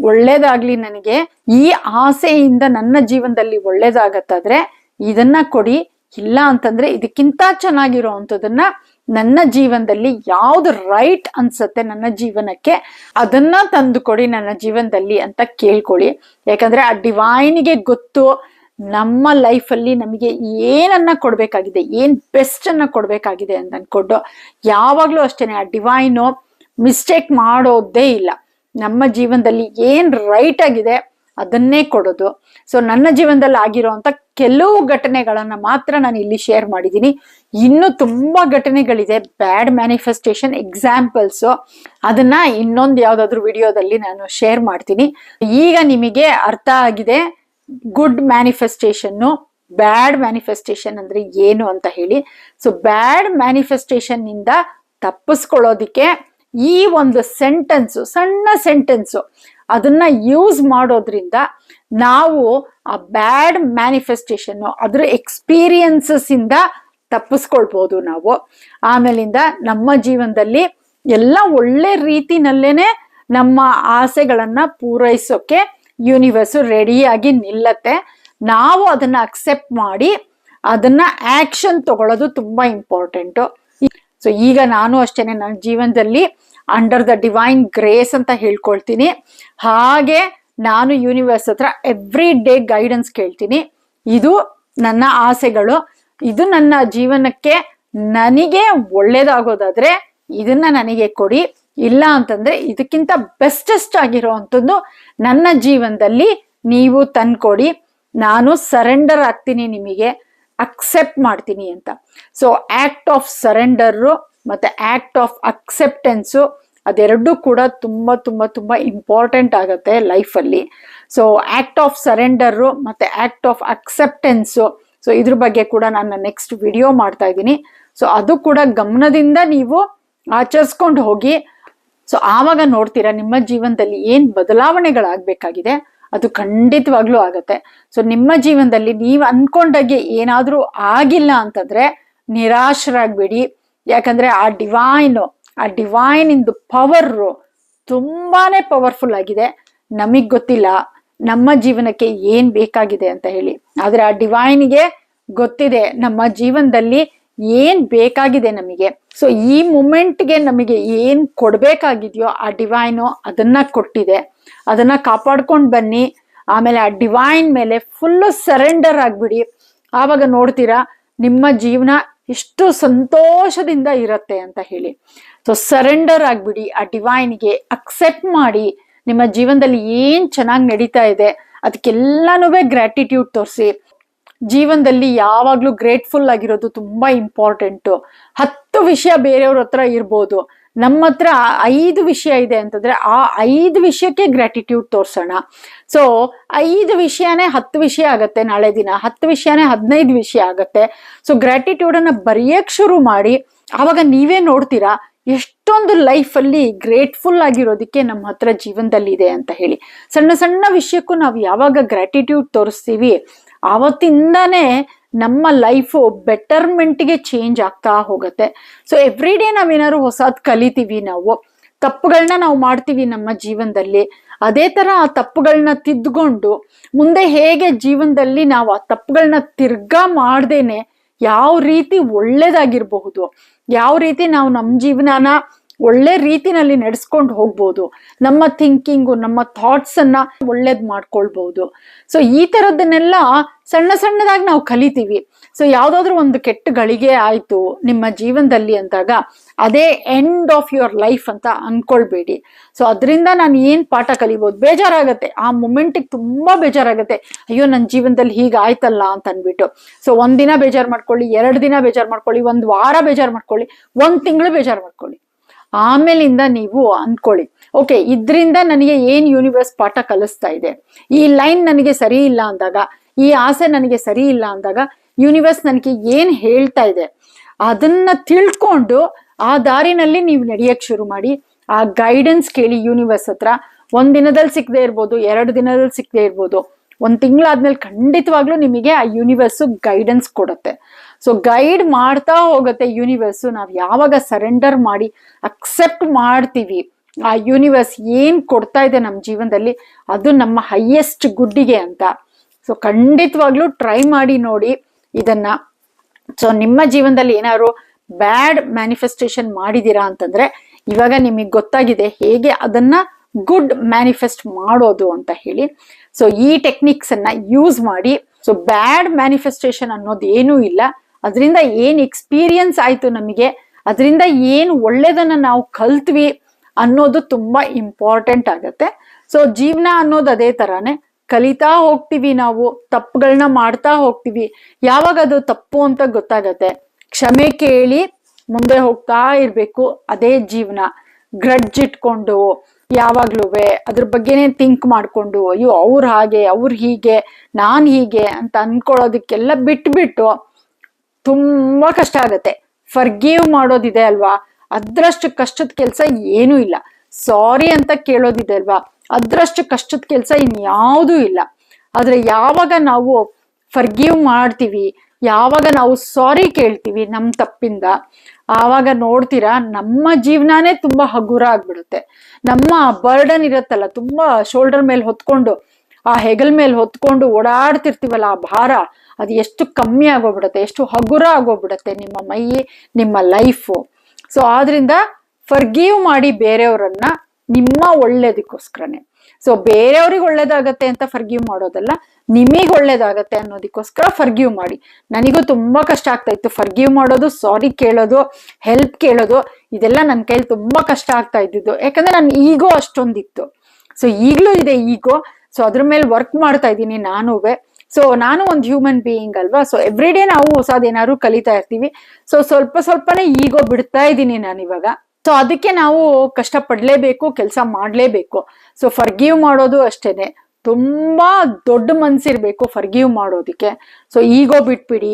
ಒಳ್ಳೇದಾಗ್ಲಿ ನನಗೆ. ಈ ಆಸೆಯಿಂದ ನನ್ನ ಜೀವನದಲ್ಲಿ ಒಳ್ಳೇದಾಗತ್ತಾದ್ರೆ ಇದನ್ನ ಕೊಡಿ. ಇಲ್ಲ ಅಂತಂದ್ರೆ ಇದಕ್ಕಿಂತ ಚೆನ್ನಾಗಿರೋ ಅಂಥದ್ದನ್ನ ನನ್ನ ಜೀವನದಲ್ಲಿ ಯಾವ್ದು ರೈಟ್ ಅನ್ಸತ್ತೆ ನನ್ನ ಜೀವನಕ್ಕೆ ಅದನ್ನ ತಂದು ಕೊಡಿ ನನ್ನ ಜೀವನದಲ್ಲಿ ಅಂತ ಕೇಳ್ಕೊಳ್ಳಿ. ಯಾಕಂದ್ರೆ ಆ ಡಿವೈನ್ಗೆ ಗೊತ್ತು ನಮ್ಮ ಲೈಫಲ್ಲಿ ನಮಗೆ ಏನನ್ನ ಕೊಡಬೇಕಾಗಿದೆ, ಏನ್ ಬೆಸ್ಟ್ ಅನ್ನ ಕೊಡ್ಬೇಕಾಗಿದೆ ಅಂತ ಅನ್ಕೊಂಡು ಯಾವಾಗ್ಲೂ ಅಷ್ಟೇನೆ ಆ ಡಿವೈನು ಮಿಸ್ಟೇಕ್ ಮಾಡೋದೇ ಇಲ್ಲ. ನಮ್ಮ ಜೀವನದಲ್ಲಿ ಏನ್ ರೈಟ್ ಆಗಿದೆ ಅದನ್ನೇ ಕೊಡೋದು. ಸೊ ನನ್ನ ಜೀವನದಲ್ಲಿ ಆಗಿರೋಂಥ ಕೆಲವು ಘಟನೆಗಳನ್ನ ಮಾತ್ರ ನಾನು ಇಲ್ಲಿ ಶೇರ್ ಮಾಡಿದ್ದೀನಿ ಇನ್ನು ತುಂಬಾ ಘಟನೆಗಳಿದೆ. ಬ್ಯಾಡ್ ಮ್ಯಾನಿಫೆಸ್ಟೇಷನ್ ಎಕ್ಸಾಂಪಲ್ಸು ಅದನ್ನ ಇನ್ನೊಂದು ಯಾವ್ದಾದ್ರು ವಿಡಿಯೋದಲ್ಲಿ ನಾನು ಶೇರ್ ಮಾಡ್ತೀನಿ. ಈಗ ನಿಮಗೆ ಅರ್ಥ ಆಗಿದೆ. ಗುಡ್ ಮ್ಯಾನಿಫೆಸ್ಟೇಷನ್ನು ಬ್ಯಾಡ್ ಮ್ಯಾನಿಫೆಸ್ಟೇಷನ್ ಅಂದ್ರೆ ಏನು ಅಂತ ಹೇಳಿ. ಸೊ ಬ್ಯಾಡ್ ಮ್ಯಾನಿಫೆಸ್ಟೇಷನ್ನಿಂದ ತಪ್ಪಿಸ್ಕೊಳ್ಳೋದಿಕ್ಕೆ ಈ ಒಂದು ಸೆಂಟೆನ್ಸು ಸಣ್ಣ ಸೆಂಟೆನ್ಸು ಅದನ್ನ ಯೂಸ್ ಮಾಡೋದ್ರಿಂದ ನಾವು ಆ ಬ್ಯಾಡ್ ಮ್ಯಾನಿಫೆಸ್ಟೇಷನ್ ಅದ್ರ ಎಕ್ಸ್ಪೀರಿಯನ್ಸಸ್ ಇಂದ ತಪ್ಪಿಸ್ಕೊಳ್ಬೋದು ನಾವು. ಆಮೇಲಿಂದ ನಮ್ಮ ಜೀವನದಲ್ಲಿ ಎಲ್ಲ ಒಳ್ಳೆ ರೀತಿನಲ್ಲೇನೆ ನಮ್ಮ ಆಸೆಗಳನ್ನ ಪೂರೈಸೋಕೆ ಯೂನಿವರ್ಸ್ ರೆಡಿಯಾಗಿ ನಿಲ್ಲತ್ತೆ. ನಾವು ಅದನ್ನ ಅಕ್ಸೆಪ್ಟ್ ಮಾಡಿ ಅದನ್ನ ಆಕ್ಷನ್ ತಗೊಳ್ಳೋದು ತುಂಬಾ ಇಂಪಾರ್ಟೆಂಟು ಸೊ ಈಗ ನಾನು ಅಷ್ಟೇನೆ ನನ್ನ ಜೀವನದಲ್ಲಿ ಅಂಡರ್ ದ ಡಿವೈನ್ ಗ್ರೇಸ್ ಅಂತ ಹೇಳ್ಕೊಳ್ತೀನಿ. ಹಾಗೆ ನಾನು ಯೂನಿವರ್ಸ್ ಹತ್ರ ಎವ್ರಿ ಡೇ ಗೈಡೆನ್ಸ್ ಕೇಳ್ತೀನಿ. ಇದು ನನ್ನ ಆಸೆಗಳು. ಇದು ನನ್ನ ಜೀವನಕ್ಕೆ ನನಗೆ ಒಳ್ಳೇದಾಗೋದಾದ್ರೆ ಇದನ್ನ ನನಗೆ ಕೊಡಿ. ಇಲ್ಲ ಅಂತಂದ್ರೆ ಇದಕ್ಕಿಂತ ಬೆಸ್ಟೆಸ್ಟ್ ಆಗಿರೋ ಅಂಥದ್ದು ನನ್ನ ಜೀವನದಲ್ಲಿ ನೀವು ತಂದ್ಕೊಡಿ. ನಾನು ಸರೆಂಡರ್ ಆಗ್ತೀನಿ ನಿಮಗೆ. ಅಕ್ಸೆಪ್ಟ್ ಮಾಡ್ತೀನಿ ಅಂತ. ಸೊ ಆಕ್ಟ್ ಆಫ್ ಸರೆಂಡರು ಮತ್ತೆ ಆಕ್ಟ್ ಆಫ್ ಅಕ್ಸೆಪ್ಟೆನ್ಸು ಅದೆರಡೂ ಕೂಡ ತುಂಬ ತುಂಬ ತುಂಬ ಇಂಪಾರ್ಟೆಂಟ್ ಆಗುತ್ತೆ ಲೈಫಲ್ಲಿ ಸೊ ಆಕ್ಟ್ ಆಫ್ ಸರೆಂಡರು ಮತ್ತು ಆಕ್ಟ್ ಆಫ್ ಅಕ್ಸೆಪ್ಟೆನ್ಸು ಸೊ ಇದ್ರ ಬಗ್ಗೆ ಕೂಡ ನಾನು ನೆಕ್ಸ್ಟ್ ವಿಡಿಯೋ ಮಾಡ್ತಾ ಇದ್ದೀನಿ. ಸೊ ಅದು ಕೂಡ ಗಮನದಿಂದ ನೀವು ಆಚರಿಸ್ಕೊಂಡು ಹೋಗಿ. ಸೊ ಆವಾಗ ನೋಡ್ತೀರಾ ನಿಮ್ಮ ಜೀವನದಲ್ಲಿ ಏನು ಬದಲಾವಣೆಗಳಾಗಬೇಕಾಗಿದೆ? ಅದು ಖಂಡಿತವಾಗ್ಲೂ ಆಗುತ್ತೆ. ಸೊ ನಿಮ್ಮ ಜೀವನದಲ್ಲಿ ನೀವು ಅಂದ್ಕೊಂಡಾಗೆ ಏನಾದರೂ ಆಗಿಲ್ಲ ಅಂತಂದರೆ ನಿರಾಶರಾಗ್ಬೇಡಿ. ಯಾಕಂದ್ರೆ ಆ ಡಿವೈನ್ ಆ ಡಿವೈನ್ ಇಂದು ಪವರ್ ತುಂಬಾನೇ ಪವರ್ಫುಲ್ ಆಗಿದೆ. ನಮಗ್ ಗೊತ್ತಿಲ್ಲ, ನಮ್ಮ ಜೀವನಕ್ಕೆ ಏನ್ ಬೇಕಾಗಿದೆ ಅಂತ ಹೇಳಿ. ಆದ್ರೆ ಆ ಡಿವೈನ್ಗೆ ಗೊತ್ತಿದೆ, ನಮ್ಮ ಜೀವನದಲ್ಲಿ ಏನ್ ಬೇಕಾಗಿದೆ ನಮಗೆ. ಸೊ ಈ ಮೂಮೆಂಟ್ಗೆ ನಮಗೆ ಏನ್ ಕೊಡ್ಬೇಕಾಗಿದೆಯೋ ಆ ಡಿವೈನು ಅದನ್ನ ಕೊಟ್ಟಿದೆ. ಅದನ್ನ ಕಾಪಾಡ್ಕೊಂಡು ಬನ್ನಿ. ಆಮೇಲೆ ಆ ಡಿವೈನ್ ಮೇಲೆ ಫುಲ್ಲು ಸರೆಂಡರ್ ಆಗ್ಬಿಡಿ. ಆವಾಗ ನೋಡ್ತೀರಾ, ನಿಮ್ಮ ಜೀವನ ಎಷ್ಟು ಸಂತೋಷದಿಂದ ಇರುತ್ತೆ ಅಂತ ಹೇಳಿ. ಸೊ ಸರೆಂಡರ್ ಆಗ್ಬಿಡಿ, ಆ ಡಿವೈನ್ಗೆ ಅಕ್ಸೆಪ್ಟ್ ಮಾಡಿ, ನಿಮ್ಮ ಜೀವನದಲ್ಲಿ ಏನ್ ಚೆನ್ನಾಗಿ ನಡೀತಾ ಇದೆ ಅದಕ್ಕೆಲ್ಲಾನು ಗ್ರ್ಯಾಟಿಟ್ಯೂಡ್ ತೋರಿಸಿ. ಜೀವನದಲ್ಲಿ ಯಾವಾಗಲೂ ಗ್ರೇಟ್ಫುಲ್ ಆಗಿರೋದು ತುಂಬಾ ಇಂಪಾರ್ಟೆಂಟು ಹತ್ತು ವಿಷಯ ಬೇರೆಯವ್ರ ಹತ್ರ ಇರ್ಬೋದು. ನಮ್ಮ ಹತ್ರ ಐದು ವಿಷಯ ಇದೆ ಅಂತಂದ್ರೆ ಆ ಐದು ವಿಷಯಕ್ಕೆ ಗ್ರಾಟಿಟ್ಯೂಡ್ ತೋರ್ಸೋಣ. ಸೊ ಐದು ವಿಷಯನೇ ಹತ್ತು ವಿಷಯ ಆಗತ್ತೆ ನಾಳೆ ದಿನ. ಹತ್ತು ವಿಷಯನೇ ಹದಿನೈದು ವಿಷಯ ಆಗತ್ತೆ. ಸೊ ಗ್ರಾಟಿಟ್ಯೂಡ್ ಅನ್ನ ಬರೆಯಕ್ ಶುರು ಮಾಡಿ. ಆವಾಗ ನೀವೇ ನೋಡ್ತೀರಾ ಎಷ್ಟೊಂದು ಲೈಫಲ್ಲಿ ಗ್ರೇಟ್ಫುಲ್ ಆಗಿರೋದಕ್ಕೆ ನಮ್ಮ ಹತ್ರ ಜೀವನದಲ್ಲಿ ಇದೆ ಅಂತ ಹೇಳಿ. ಸಣ್ಣ ಸಣ್ಣ ವಿಷಯಕ್ಕೂ ನಾವು ಯಾವಾಗ ಗ್ರಾಟಿಟ್ಯೂಡ್ ತೋರಿಸ್ತೀವಿ? ಆವತ್ತಿಂದಾನೇ ನಮ್ಮ ಲೈಫು ಬೆಟರ್ಮೆಂಟ್ಗೆ ಚೇಂಜ್ ಆಗ್ತಾ ಹೋಗುತ್ತೆ. ಸೊ ಎವ್ರಿ ಡೇ ನಾವೇನಾದ್ರು ಹೊಸದು ಕಲಿತೀವಿ ನಾವು ತಪ್ಪುಗಳನ್ನ ನಾವು ಮಾಡ್ತೀವಿ ನಮ್ಮ ಜೀವನದಲ್ಲಿ. ಅದೇ ತರ ಆ ತಪ್ಪುಗಳನ್ನ ತಿದ್ದುಕೊಂಡು ಮುಂದೆ ಹೇಗೆ ಜೀವನದಲ್ಲಿ ನಾವು ಆ ತಪ್ಪುಗಳನ್ನ ತಿರ್ಗಾ ಮಾಡ್ದೇನೆ, ಯಾವ ರೀತಿ ಒಳ್ಳೇದಾಗಿರ್ಬಹುದು, ಯಾವ ರೀತಿ ನಾವು ನಮ್ಮ ಜೀವನನ ಒಳ್ಳೆ ರೀತಿನಲ್ಲಿ ನಡೆಸ್ಕೊಂಡು ಹೋಗ್ಬೋದು. ನಮ್ಮ ಥಿಂಕಿಂಗು ನಮ್ಮ ಥಾಟ್ಸನ್ನು ಒಳ್ಳೇದು ಮಾಡ್ಕೊಳ್ಬೋದು. ಸೊ ಈ ಥರದ್ದನ್ನೆಲ್ಲ ಸಣ್ಣ ಸಣ್ಣದಾಗಿ ನಾವು ಕಲಿತೀವಿ. ಸೊ ಯಾವುದಾದ್ರೂ ಒಂದು ಕೆಟ್ಟ ಗಳಿಗೆ ಆಯಿತು ನಿಮ್ಮ ಜೀವನದಲ್ಲಿ ಅಂದಾಗ ಅದೇ ಎಂಡ್ ಆಫ್ ಯುವರ್ ಲೈಫ್ ಅಂತ ಅಂದ್ಕೊಳ್ಬೇಡಿ ಸೊ ಅದರಿಂದ ನಾನು ಏನು ಪಾಠ ಕಲಿಬೋದು? ಬೇಜಾರಾಗುತ್ತೆ. ಆ ಮೂಮೆಂಟಿಗೆ ತುಂಬ ಬೇಜಾರಾಗುತ್ತೆ. ಅಯ್ಯೋ ನನ್ನ ಜೀವನದಲ್ಲಿ ಹೀಗೆ ಆಯ್ತಲ್ಲ ಅಂತ ಅಂದ್ಬಿಟ್ಟು ಸೊ ಒಂದಿನ ಬೇಜಾರು ಮಾಡ್ಕೊಳ್ಳಿ, ಎರಡು ದಿನ ಬೇಜಾರು ಮಾಡ್ಕೊಳ್ಳಿ, ಒಂದು ವಾರ ಬೇಜಾರು ಮಾಡ್ಕೊಳ್ಳಿ, ಒಂದು ತಿಂಗಳು ಬೇಜಾರು ಮಾಡ್ಕೊಳ್ಳಿ. ಆಮೇಲಿಂದ ನೀವು ಅಂದ್ಕೊಳ್ಳಿ. ಓಕೆ ಇದರಿಂದ ನನಗೆ ಏನ್ ಯೂನಿವರ್ಸ್ ಪಾಠ ಕಲಿಸ್ತಾ ಇದೆ? ಈ ಲೈನ್ ನನಗೆ ಸರಿ ಇಲ್ಲ ಅಂದಾಗ, ಈ ಆಸೆ ನನಗೆ ಸರಿ ಇಲ್ಲ ಅಂದಾಗ ಯೂನಿವರ್ಸ್ ನನಗೆ ಏನ್ ಹೇಳ್ತಾ ಇದೆ? ಅದನ್ನ ತಿಳ್ಕೊಂಡು ಆ ದಾರಿನಲ್ಲಿ ನೀವು ನಡೆಯಕ್ ಶುರು ಮಾಡಿ. ಆ ಗೈಡೆನ್ಸ್ ಕೇಳಿ ಯೂನಿವರ್ಸ್ ಹತ್ರ. ಒಂದ್ ದಿನದಲ್ಲಿ ಸಿಕ್ಕದೆ ಇರ್ಬೋದು, ಎರಡು ದಿನದಲ್ಲಿ ಸಿಕ್ಕದೆ ಇರ್ಬೋದು. ಒಂದ್ ತಿಂಗಳಾದ್ಮೇಲೆ ಖಂಡಿತವಾಗ್ಲೂ ನಿಮಗೆ ಆ ಯೂನಿವರ್ಸ್ ಗೈಡೆನ್ಸ್ ಕೊಡುತ್ತೆ. ಸೊ ಗೈಡ್ ಮಾಡ್ತಾ ಹೋಗುತ್ತೆ ಯೂನಿವರ್ಸು ನಾವು ಯಾವಾಗ ಸರೆಂಡರ್ ಮಾಡಿ ಅಕ್ಸೆಪ್ಟ್ ಮಾಡ್ತೀವಿ, ಆ ಯೂನಿವರ್ಸ್ ಏನು ಕೊಡ್ತಾ ಇದೆ ನಮ್ಮ ಜೀವನದಲ್ಲಿ, ಅದು ನಮ್ಮ ಹೈಯೆಸ್ಟ್ ಗುಡ್ಡಿಗೆ ಅಂತ. ಸೊ ಖಂಡಿತವಾಗ್ಲೂ ಟ್ರೈ ಮಾಡಿ ನೋಡಿ ಇದನ್ನ. ಸೊ ನಿಮ್ಮ ಜೀವನದಲ್ಲಿ ಏನಾದ್ರು ಬ್ಯಾಡ್ ಮ್ಯಾನಿಫೆಸ್ಟೇಷನ್ ಮಾಡಿದ್ದೀರಾ ಅಂತಂದ್ರೆ, ಇವಾಗ ನಿಮಗೆ ಗೊತ್ತಾಗಿದೆ ಹೇಗೆ ಅದನ್ನ ಗುಡ್ ಮ್ಯಾನಿಫೆಸ್ಟ್ ಮಾಡೋದು ಅಂತ ಹೇಳಿ. ಸೊ ಈ ಟೆಕ್ನಿಕ್ಸ್ ಅನ್ನ ಯೂಸ್ ಮಾಡಿ. ಸೊ ಬ್ಯಾಡ್ ಮ್ಯಾನಿಫೆಸ್ಟೇಷನ್ ಅನ್ನೋದು ಏನೂ ಇಲ್ಲ. ಅದರಿಂದ ಏನು ಎಕ್ಸ್ಪೀರಿಯನ್ಸ್ ಆಯಿತು ನಮಗೆ, ಅದರಿಂದ ಏನು ಒಳ್ಳೇದನ್ನ ನಾವು ಕಲ್ತ್ವಿ ಅನ್ನೋದು ತುಂಬಾ ಇಂಪಾರ್ಟೆಂಟ್ ಆಗುತ್ತೆ. ಸೊ ಜೀವನ ಅನ್ನೋದು ಅದೇ ತರಾನೇ, ಕಲಿತಾ ಹೋಗ್ತೀವಿ ನಾವು ತಪ್ಪುಗಳನ್ನ ಮಾಡ್ತಾ ಹೋಗ್ತೀವಿ. ಯಾವಾಗ ಅದು ತಪ್ಪು ಅಂತ ಗೊತ್ತಾಗತ್ತೆ. ಕ್ಷಮೆ ಕೇಳಿ ಮುಂದೆ ಹೋಗ್ತಾ ಇರಬೇಕು, ಅದೇ ಜೀವನ. ಗ್ರಡ್ಜ್ ಇಟ್ಕೊಂಡು ಯಾವಾಗ್ಲೂ ಅದ್ರ ಬಗ್ಗೆನೇ ಥಿಂಕ್ ಮಾಡಿಕೊಂಡು, ಅಯ್ಯೋ, ಅವ್ರು ಹಾಗೆ, ಅವ್ರು ಹೀಗೆ, ನಾನು ಹೀಗೆ ಅಂತ ಅನ್ಕೊಳ್ಳೋದಕ್ಕೆಲ್ಲ ಬಿಟ್ಬಿಟ್ಟು ತುಂಬಾ ಕಷ್ಟ ಆಗುತ್ತೆ. ಫರ್ಗೀವ್ ಮಾಡೋದಿದೆ ಅಲ್ವಾ? ಅದ್ರಷ್ಟು ಕಷ್ಟದ ಕೆಲಸ ಏನೂ ಇಲ್ಲ. ಸಾರಿ ಅಂತ ಕೇಳೋದಿದೆ ಅಲ್ವಾ? ಅದ್ರಷ್ಟು ಕಷ್ಟದ ಕೆಲಸ ಇನ್ಯಾವುದೂ ಇಲ್ಲ. ಆದ್ರೆ ಯಾವಾಗ ನಾವು ಫರ್ಗೀವ್ ಮಾಡ್ತೀವಿ, ಯಾವಾಗ ನಾವು ಸಾರಿ ಕೇಳ್ತೀವಿ ನಮ್ಮ ತಪ್ಪಿಂದ, ಆವಾಗ ನೋಡ್ತೀರಾ, ನಮ್ಮ ಜೀವನಾನೇ ತುಂಬಾ ಹಗುರ ಆಗ್ಬಿಡುತ್ತೆ. ನಮ್ಮ ಬರ್ಡನ್ ಇರುತ್ತಲ್ಲ, ತುಂಬಾ ಶೋಲ್ಡರ್ ಮೇಲೆ ಹೊತ್ಕೊಂಡು, ಆ ಹೆಗಲ್ ಮೇಲೆ ಹೊತ್ಕೊಂಡು ಓಡಾಡ್ತಿರ್ತೀವಲ್ಲ ಆ ಭಾರ ಅದು ಎಷ್ಟು ಕಮ್ಮಿ ಆಗೋಗ್ಬಿಡುತ್ತೆ, ಎಷ್ಟು ಹಗುರ ಆಗೋಗ್ಬಿಡುತ್ತೆ ನಿಮ್ಮ ಮೈ, ನಿಮ್ಮ ಲೈಫು ಸೊ ಆದ್ರಿಂದ ಫರ್ಗೀವ್ ಮಾಡಿ ಬೇರೆಯವರನ್ನ ನಿಮ್ಮ ಒಳ್ಳೇದಕ್ಕೋಸ್ಕರನೇ. ಸೊ ಬೇರೆಯವ್ರಿಗೆ ಒಳ್ಳೇದಾಗತ್ತೆ ಅಂತ ಫರ್ಗೀವ್ ಮಾಡೋದಲ್ಲ, ನಿಮಗೆ ಒಳ್ಳೇದಾಗತ್ತೆ ಅನ್ನೋದಕ್ಕೋಸ್ಕರ ಫರ್ಗೀವ್ ಮಾಡಿ. ನನಗೂ ತುಂಬಾ ಕಷ್ಟ ಆಗ್ತಾ ಇತ್ತು ಫರ್ಗೀವ್ ಮಾಡೋದು ಸಾರಿ ಕೇಳೋದು ಹೆಲ್ಪ್ ಕೇಳೋದು, ಇದೆಲ್ಲ ನನ್ನ ಕೈಲಿ ತುಂಬಾ ಕಷ್ಟ ಆಗ್ತಾ ಇದ್ದಿದ್ದು. ಯಾಕಂದ್ರೆ ನನ್ನ ಈಗೋ ಅಷ್ಟೊಂದಿತ್ತು. ಸೊ ಈಗಲೂ ಇದೆ ಈಗೋ ಸೊ ಅದ್ರ ಮೇಲೆ ವರ್ಕ್ ಮಾಡ್ತಾ ಇದ್ದೀನಿ ನಾನುವೆ. ಸೊ ನಾನು ಒಂದು ಹ್ಯೂಮನ್ ಬೀಯಿಂಗ್ ಅಲ್ವಾ? ಸೊ ಎವ್ರಿ ಡೇ ನಾವು ಹೊಸದೇನಾದ್ರು ಕಲಿತಾ ಇರ್ತೀವಿ. ಸೊ ಸ್ವಲ್ಪ ಸ್ವಲ್ಪನೇ ಈಗೋ ಬಿಡ್ತಾ ಇದ್ದೀನಿ ನಾನು ಇವಾಗ. ಸೊ ಅದಕ್ಕೆ ನಾವು ಕಷ್ಟ ಪಡ್ಲೇಬೇಕು, ಕೆಲಸ ಮಾಡಲೇಬೇಕು. ಸೊ ಫರ್ಗೀವ್ ಮಾಡೋದು ಅಷ್ಟೇನೆ. ತುಂಬಾ ದೊಡ್ಡ ಮನ್ಸಿರ್ಬೇಕು ಫರ್ಗೀವ್ ಮಾಡೋದಕ್ಕೆ. ಸೊ ಈಗೋ ಬಿಟ್ಬಿಡಿ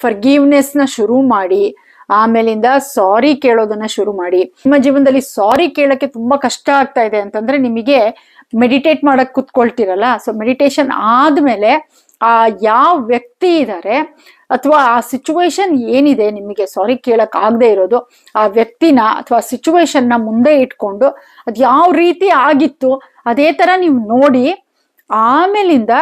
ಫರ್ಗೀವ್ನೆಸ್ನ ಶುರು ಮಾಡಿ, ಆಮೇಲಿಂದ ಸಾರಿ ಕೇಳೋದನ್ನ ಶುರು ಮಾಡಿ. ನಿಮ್ಮ ಜೀವನದಲ್ಲಿ ಸಾರಿ ಕೇಳಕ್ಕೆ ತುಂಬಾ ಕಷ್ಟ ಆಗ್ತಾ ಇದೆ ಅಂತಂದ್ರೆ ನಿಮಗೆ ಮೆಡಿಟೇಟ್ ಮಾಡಕ್ ಕುತ್ಕೊಳ್ತಿರಲ್ಲ? ಸೊ ಮೆಡಿಟೇಷನ್ ಆದ್ಮೇಲೆ ಆ ಯಾವ ವ್ಯಕ್ತಿ ಇದ್ದಾರೆ ಅಥವಾ ಆ ಸಿಚುವೇಶನ್ ಏನಿದೆ ನಿಮಗೆ ಸಾರಿ ಕೇಳಕ್ ಆಗದೆ ಇರೋದು, ಆ ವ್ಯಕ್ತಿನ ಅಥವಾ ಸಿಚುವೇಶನ್ನ ಮುಂದೆ ಇಟ್ಕೊಂಡು ಅದು ಯಾವ ರೀತಿ ಆಗಿತ್ತು, ಅದೇ ತರ ನೀವು ನೋಡಿ, ಆಮೇಲಿಂದ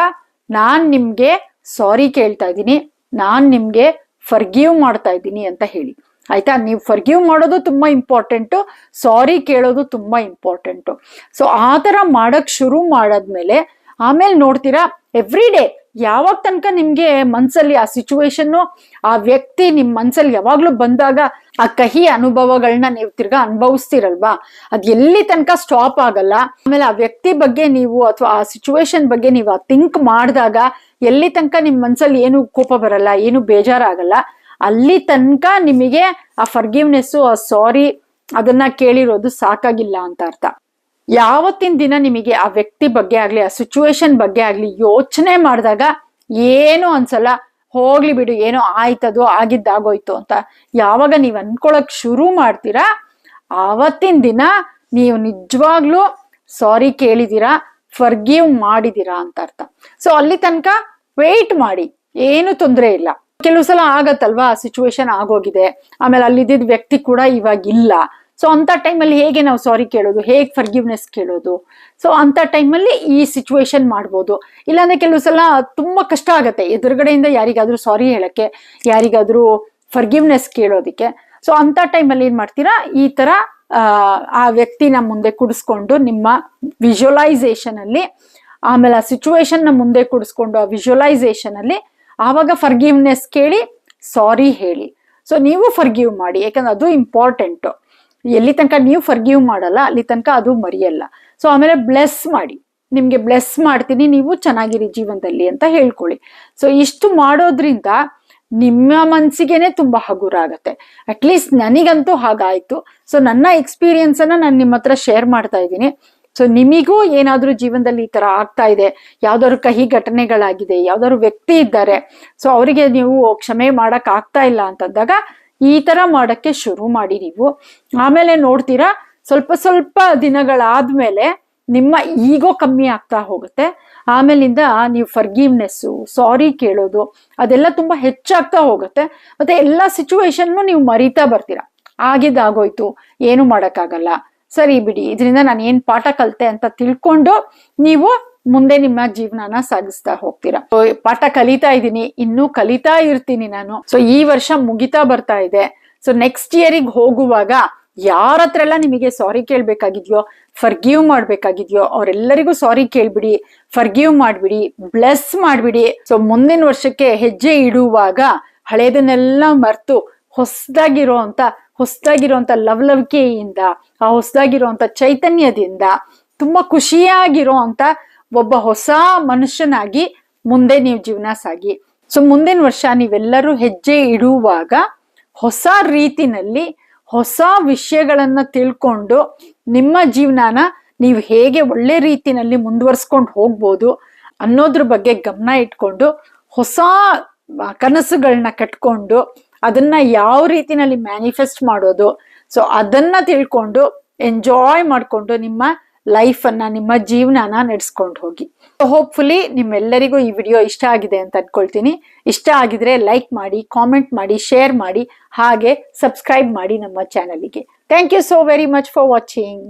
ನಾನು ನಿಮಗೆ ಸಾರಿ ಕೇಳ್ತಾ ಇದ್ದೀನಿ, ನಾನು ನಿಮಗೆ ಫರ್ಗಿವ್ ಮಾಡ್ತಾ ಇದ್ದೀನಿ ಅಂತ ಹೇಳಿ. ಆಯ್ತಾ? ನೀವು ಫರ್ಗಿವ್ ಮಾಡೋದು ತುಂಬಾ ಇಂಪಾರ್ಟೆಂಟು ಸಾರಿ ಕೇಳೋದು ತುಂಬಾ ಇಂಪಾರ್ಟೆಂಟು ಸೊ ಆ ಥರ ಮಾಡೋಕ್ಕೆ ಶುರು ಮಾಡಾದ್ಮೇಲೆ, ಆಮೇಲೆ ನೋಡ್ತೀರಾ ಎವ್ರಿ ಡೇ ಯಾವಾಗ ತನಕ ನಿಮ್ಗೆ ಮನ್ಸಲ್ಲಿ ಆ ಸಿಚುವೇಶನ್ನು ಆ ವ್ಯಕ್ತಿ ನಿಮ್ ಮನ್ಸಲ್ಲಿ ಯಾವಾಗ್ಲೂ ಬಂದಾಗ ಆ ಕಹಿ ಅನುಭವಗಳನ್ನ ನೀವು ತಿರ್ಗಾ ಅನುಭವಿಸ್ತಿರಲ್ವಾ? ಅದ್ ಎಲ್ಲಿ ತನಕ ಸ್ಟಾಪ್ ಆಗಲ್ಲ. ಆಮೇಲೆ ಆ ವ್ಯಕ್ತಿ ಬಗ್ಗೆ ನೀವು ಅಥವಾ ಆ ಸಿಚುವೇಶನ್ ಬಗ್ಗೆ ನೀವು ಆ ಥಿಂಕ್ ಮಾಡಿದಾಗ ಎಲ್ಲಿ ತನಕ ನಿಮ್ ಮನ್ಸಲ್ಲಿ ಏನು ಕೋಪ ಬರಲ್ಲ, ಏನು ಬೇಜಾರಾಗಲ್ಲ, ಅಲ್ಲಿ ತನಕ ನಿಮಗೆ ಆ ಫರ್ಗಿವ್ನೆಸ್ಸು ಆ ಸಾರಿ ಅದನ್ನ ಕೇಳಿರೋದು ಸಾಕಾಗಿಲ್ಲ ಅಂತ ಅರ್ಥ. ಯಾವತ್ತಿನ ದಿನ ನಿಮಗೆ ಆ ವ್ಯಕ್ತಿ ಬಗ್ಗೆ ಆಗಲಿ, ಆ ಸಿಚುವೇಶನ್ ಬಗ್ಗೆ ಆಗಲಿ ಯೋಚನೆ ಮಾಡಿದಾಗ ಏನು ಅನ್ಸಲ್ಲ, ಹೋಗ್ಲಿ ಬಿಡು, ಏನೋ ಆಯ್ತದೋ, ಆಗಿದ್ದಾಗೋಯ್ತು ಅಂತ. ಯಾವಾಗ ನೀವು ಅನ್ಕೊಳಕ್ ಶುರು ಮಾಡ್ತೀರಾ, ಆವತ್ತಿನ ದಿನ ನೀವು ನಿಜವಾಗ್ಲೂ ಸಾರಿ ಕೇಳಿದೀರಾ ಫರ್ಗಿವ್ ಮಾಡಿದೀರಾ ಅಂತ ಅರ್ಥ. ಸೊ ಅಲ್ಲಿ ತನಕ ವೇಟ್ ಮಾಡಿ, ಏನು ತೊಂದರೆ ಇಲ್ಲ. ಕೆಲವು ಸಲ ಆಗತ್ತಲ್ವಾ ಸಿಚುವೇಶನ್ ಆಗೋಗಿದೆ, ಆಮೇಲೆ ಅಲ್ಲಿದ್ದ ವ್ಯಕ್ತಿ ಕೂಡ ಇವಾಗ ಇಲ್ಲ ಸೊ ಅಂಥ ಟೈಮಲ್ಲಿ ಹೇಗೆ ನಾವು ಸಾರಿ ಕೇಳೋದು? ಹೇಗೆ ಫರ್ಗಿವ್ನೆಸ್ ಕೇಳೋದು? ಸೊ ಅಂಥ ಟೈಮಲ್ಲಿ ಈ ಸಿಚುವೇಶನ್ ಮಾಡ್ಬೋದು. ಇಲ್ಲಾಂದರೆ ಕೆಲವು ಸಲ ತುಂಬ ಕಷ್ಟ ಆಗುತ್ತೆ. ಎದುರುಗಡೆಯಿಂದ ಯಾರಿಗಾದರೂ ಸಾರಿ ಹೇಳಕ್ಕೆ ಯಾರಿಗಾದರೂ ಫರ್ಗಿವ್ನೆಸ್ ಕೇಳೋದಕ್ಕೆ. ಸೊ ಅಂಥ ಟೈಮಲ್ಲಿ ಏನು ಮಾಡ್ತೀರಾ? ಈ ಥರ ಆ, ವ್ಯಕ್ತಿನ ಮುಂದೆ ಕುಡಿಸ್ಕೊಂಡು ನಿಮ್ಮ ವಿಜುವಲೈಸೇಷನ್ ಅಲ್ಲಿ ಆಮೇಲೆ ಆ ಸಿಚುವೇಷನ್ನ ನ ಮುಂದೆ ಕುಡಿಸ್ಕೊಂಡು ಆ ವಿಜುವಲೈಸೇಷನ್ ಅಲ್ಲಿ ಆವಾಗ ಫರ್ಗಿವ್ನೆಸ್ ಕೇಳಿ ಸಾರಿ ಹೇಳಿ. ಸೊ ನೀವು ಫರ್ಗಿವ್ ಮಾಡಿ. ಯಾಕಂದ್ರೆ ಅದು ಇಂಪಾರ್ಟೆಂಟ್ ಎಲ್ಲಿ ತನಕ ನೀವು ಫರ್ಗಿವ್ ಮಾಡಲ್ಲ, ಅಲ್ಲಿ ತನಕ ಅದು ಮರೆಯಲ್ಲ. ಸೊ ಆಮೇಲೆ ಬ್ಲೆಸ್ ಮಾಡಿ. ನಿಮಗೆ ಬ್ಲೆಸ್ ಮಾಡ್ತೀನಿ, ನೀವು ಚೆನ್ನಾಗಿರಿ ಜೀವನದಲ್ಲಿ ಅಂತ ಹೇಳ್ಕೊಳ್ಳಿ. ಸೊ ಇಷ್ಟು ಮಾಡೋದ್ರಿಂದ ನಿಮ್ಮ ಮನ್ಸಿಗೆನೆ ತುಂಬಾ ಹಗುರ ಆಗುತ್ತೆ ಅಟ್ಲೀಸ್ಟ್ ನನಗಂತೂ ಹಾಗಾಯ್ತು. ಸೊ ನನ್ನ ಎಕ್ಸ್ಪೀರಿಯನ್ಸ್ ಅನ್ನ ನಾನು ನಿಮ್ಮ ಹತ್ರ ಶೇರ್ ಮಾಡ್ತಾ ಇದ್ದೀನಿ. ಸೊ ನಿಮಿಗೂ ಏನಾದರೂ ಜೀವನದಲ್ಲಿ ಈ ಥರ ಆಗ್ತಾ ಇದೆ, ಯಾವ್ದಾದ್ರು ಕಹಿ ಘಟನೆಗಳಾಗಿದೆ, ಯಾವ್ದಾದ್ರು ವ್ಯಕ್ತಿ ಇದ್ದಾರೆ ಸೊ ಅವರಿಗೆ ನೀವು ಕ್ಷಮೆ ಮಾಡೋಕ್ಕಾಗ್ತಾ ಇಲ್ಲ ಅಂತಂದಾಗ ಈ ತರ ಮಾಡಕ್ಕೆ ಶುರು ಮಾಡಿ ನೀವು. ಆಮೇಲೆ ನೋಡ್ತೀರಾ, ಸ್ವಲ್ಪ ಸ್ವಲ್ಪ ದಿನಗಳಾದ್ಮೇಲೆ ನಿಮ್ಮ ಈಗೋ ಕಮ್ಮಿ ಆಗ್ತಾ ಹೋಗುತ್ತೆ. ಆಮೇಲಿಂದ ನೀವು ಫರ್ಗಿವ್ನೆಸ್ಸು ಸಾರಿ ಕೇಳೋದು, ಅದೆಲ್ಲ ತುಂಬ ಹೆಚ್ಚಾಗ್ತಾ ಹೋಗುತ್ತೆ. ಮತ್ತೆ ಎಲ್ಲ ಸಿಚುವೇಶನ್ನು ನೀವು ಮರಿತಾ ಬರ್ತೀರಾ. ಆಗಿದ್ದಾಗೋಯ್ತು, ಏನು ಮಾಡೋಕ್ಕಾಗಲ್ಲ. ಸರಿ ಬಿಡಿ, ಇದರಿಂದ ನಾನು ಏನು ಪಾಠ ಕಲಿತೆ ಅಂತ ತಿಳ್ಕೊಂಡು ನೀವು ಮುಂದೆ ನಿಮ್ಮ ಜೀವನನ ಸಾಗಿಸ್ತಾ ಹೋಗ್ತೀರಾ? ಪಾಠ ಕಲಿತಾ ಇದ್ದೀನಿ, ಇನ್ನೂ ಕಲಿತಾ ಇರ್ತೀನಿ ನಾನು. ಸೊ ಈ ವರ್ಷ ಮುಗಿತಾ ಬರ್ತಾ ಇದೆ. ಸೊ ನೆಕ್ಸ್ಟ್ ಇಯರಿಗೆ ಹೋಗುವಾಗ ಯಾರ ಹತ್ರ ಎಲ್ಲ ನಿಮಗೆ ಸಾರಿ ಕೇಳ್ಬೇಕಾಗಿದ್ಯೋ ಫರ್ಗಿವ್ ಮಾಡ್ಬೇಕಾಗಿದ್ಯೋ, ಅವರೆಲ್ಲರಿಗೂ ಸಾರಿ ಕೇಳ್ಬಿಡಿ ಫರ್ಗಿವ್ ಮಾಡ್ಬಿಡಿ ಬ್ಲೆಸ್ ಮಾಡ್ಬಿಡಿ. ಸೊ ಮುಂದಿನ ವರ್ಷಕ್ಕೆ ಹೆಜ್ಜೆ ಇಡುವಾಗ ಹಳೇದನ್ನೆಲ್ಲ ಮರ್ತು ಹೊಸದಾಗಿರೋ ಅಂತ ಲವ್ ಲವ್ಕೆಯಿಂದ ಆ ಹೊಸದಾಗಿರುವಂತ ಚೈತನ್ಯದಿಂದ, ತುಂಬಾ ಖುಷಿಯಾಗಿರೋ ಅಂತ ಒಬ್ಬ ಹೊಸ ಮನುಷ್ಯನಾಗಿ ಮುಂದೆ ನೀವು ಜೀವನ ಸಾಗಿ. ಸೊ ಮುಂದಿನ ವರ್ಷ ನೀವೆಲ್ಲರೂ ಹೆಜ್ಜೆ ಇಡುವಾಗ ಹೊಸ ರೀತಿನಲ್ಲಿ ಹೊಸ ವಿಷಯಗಳನ್ನ ತಿಳ್ಕೊಂಡು ನಿಮ್ಮ ಜೀವನನ ನೀವು ಹೇಗೆ ಒಳ್ಳೆ ರೀತಿನಲ್ಲಿ ಮುಂದುವರ್ಸ್ಕೊಂಡು ಹೋಗ್ಬೋದು ಅನ್ನೋದ್ರ ಬಗ್ಗೆ ಗಮನ ಇಟ್ಕೊಂಡು ಹೊಸ ಕನಸುಗಳನ್ನ ಕಟ್ಕೊಂಡು ಅದನ್ನ ಯಾವ ರೀತಿನಲ್ಲಿ ಮ್ಯಾನಿಫೆಸ್ಟ್ ಮಾಡೋದು. ಸೊ ಅದನ್ನ ತಿಳ್ಕೊಂಡು ಎಂಜಾಯ್ ಮಾಡಿಕೊಂಡು ನಿಮ್ಮ ಲೈಫ್ ಅನ್ನ ನಿಮ್ಮ ಜೀವನನ ನಡೆಸ್ಕೊಂಡು ಹೋಗಿ. ಹೋಪ್ಫುಲಿ ನಿಮ್ಮೆಲ್ಲರಿಗೂ ಈ ವಿಡಿಯೋ ಇಷ್ಟ ಆಗಿದೆ ಅಂತ ಅಂದ್ಕೊಳ್ತೀನಿ ಇಷ್ಟ ಆಗಿದ್ರೆ ಲೈಕ್ ಮಾಡಿ ಕಾಮೆಂಟ್ ಮಾಡಿ ಶೇರ್ ಮಾಡಿ, ಹಾಗೆ ಸಬ್ಸ್ಕ್ರೈಬ್ ಮಾಡಿ ನಮ್ಮ ಚಾನಲಿಗೆ thank you so very much for watching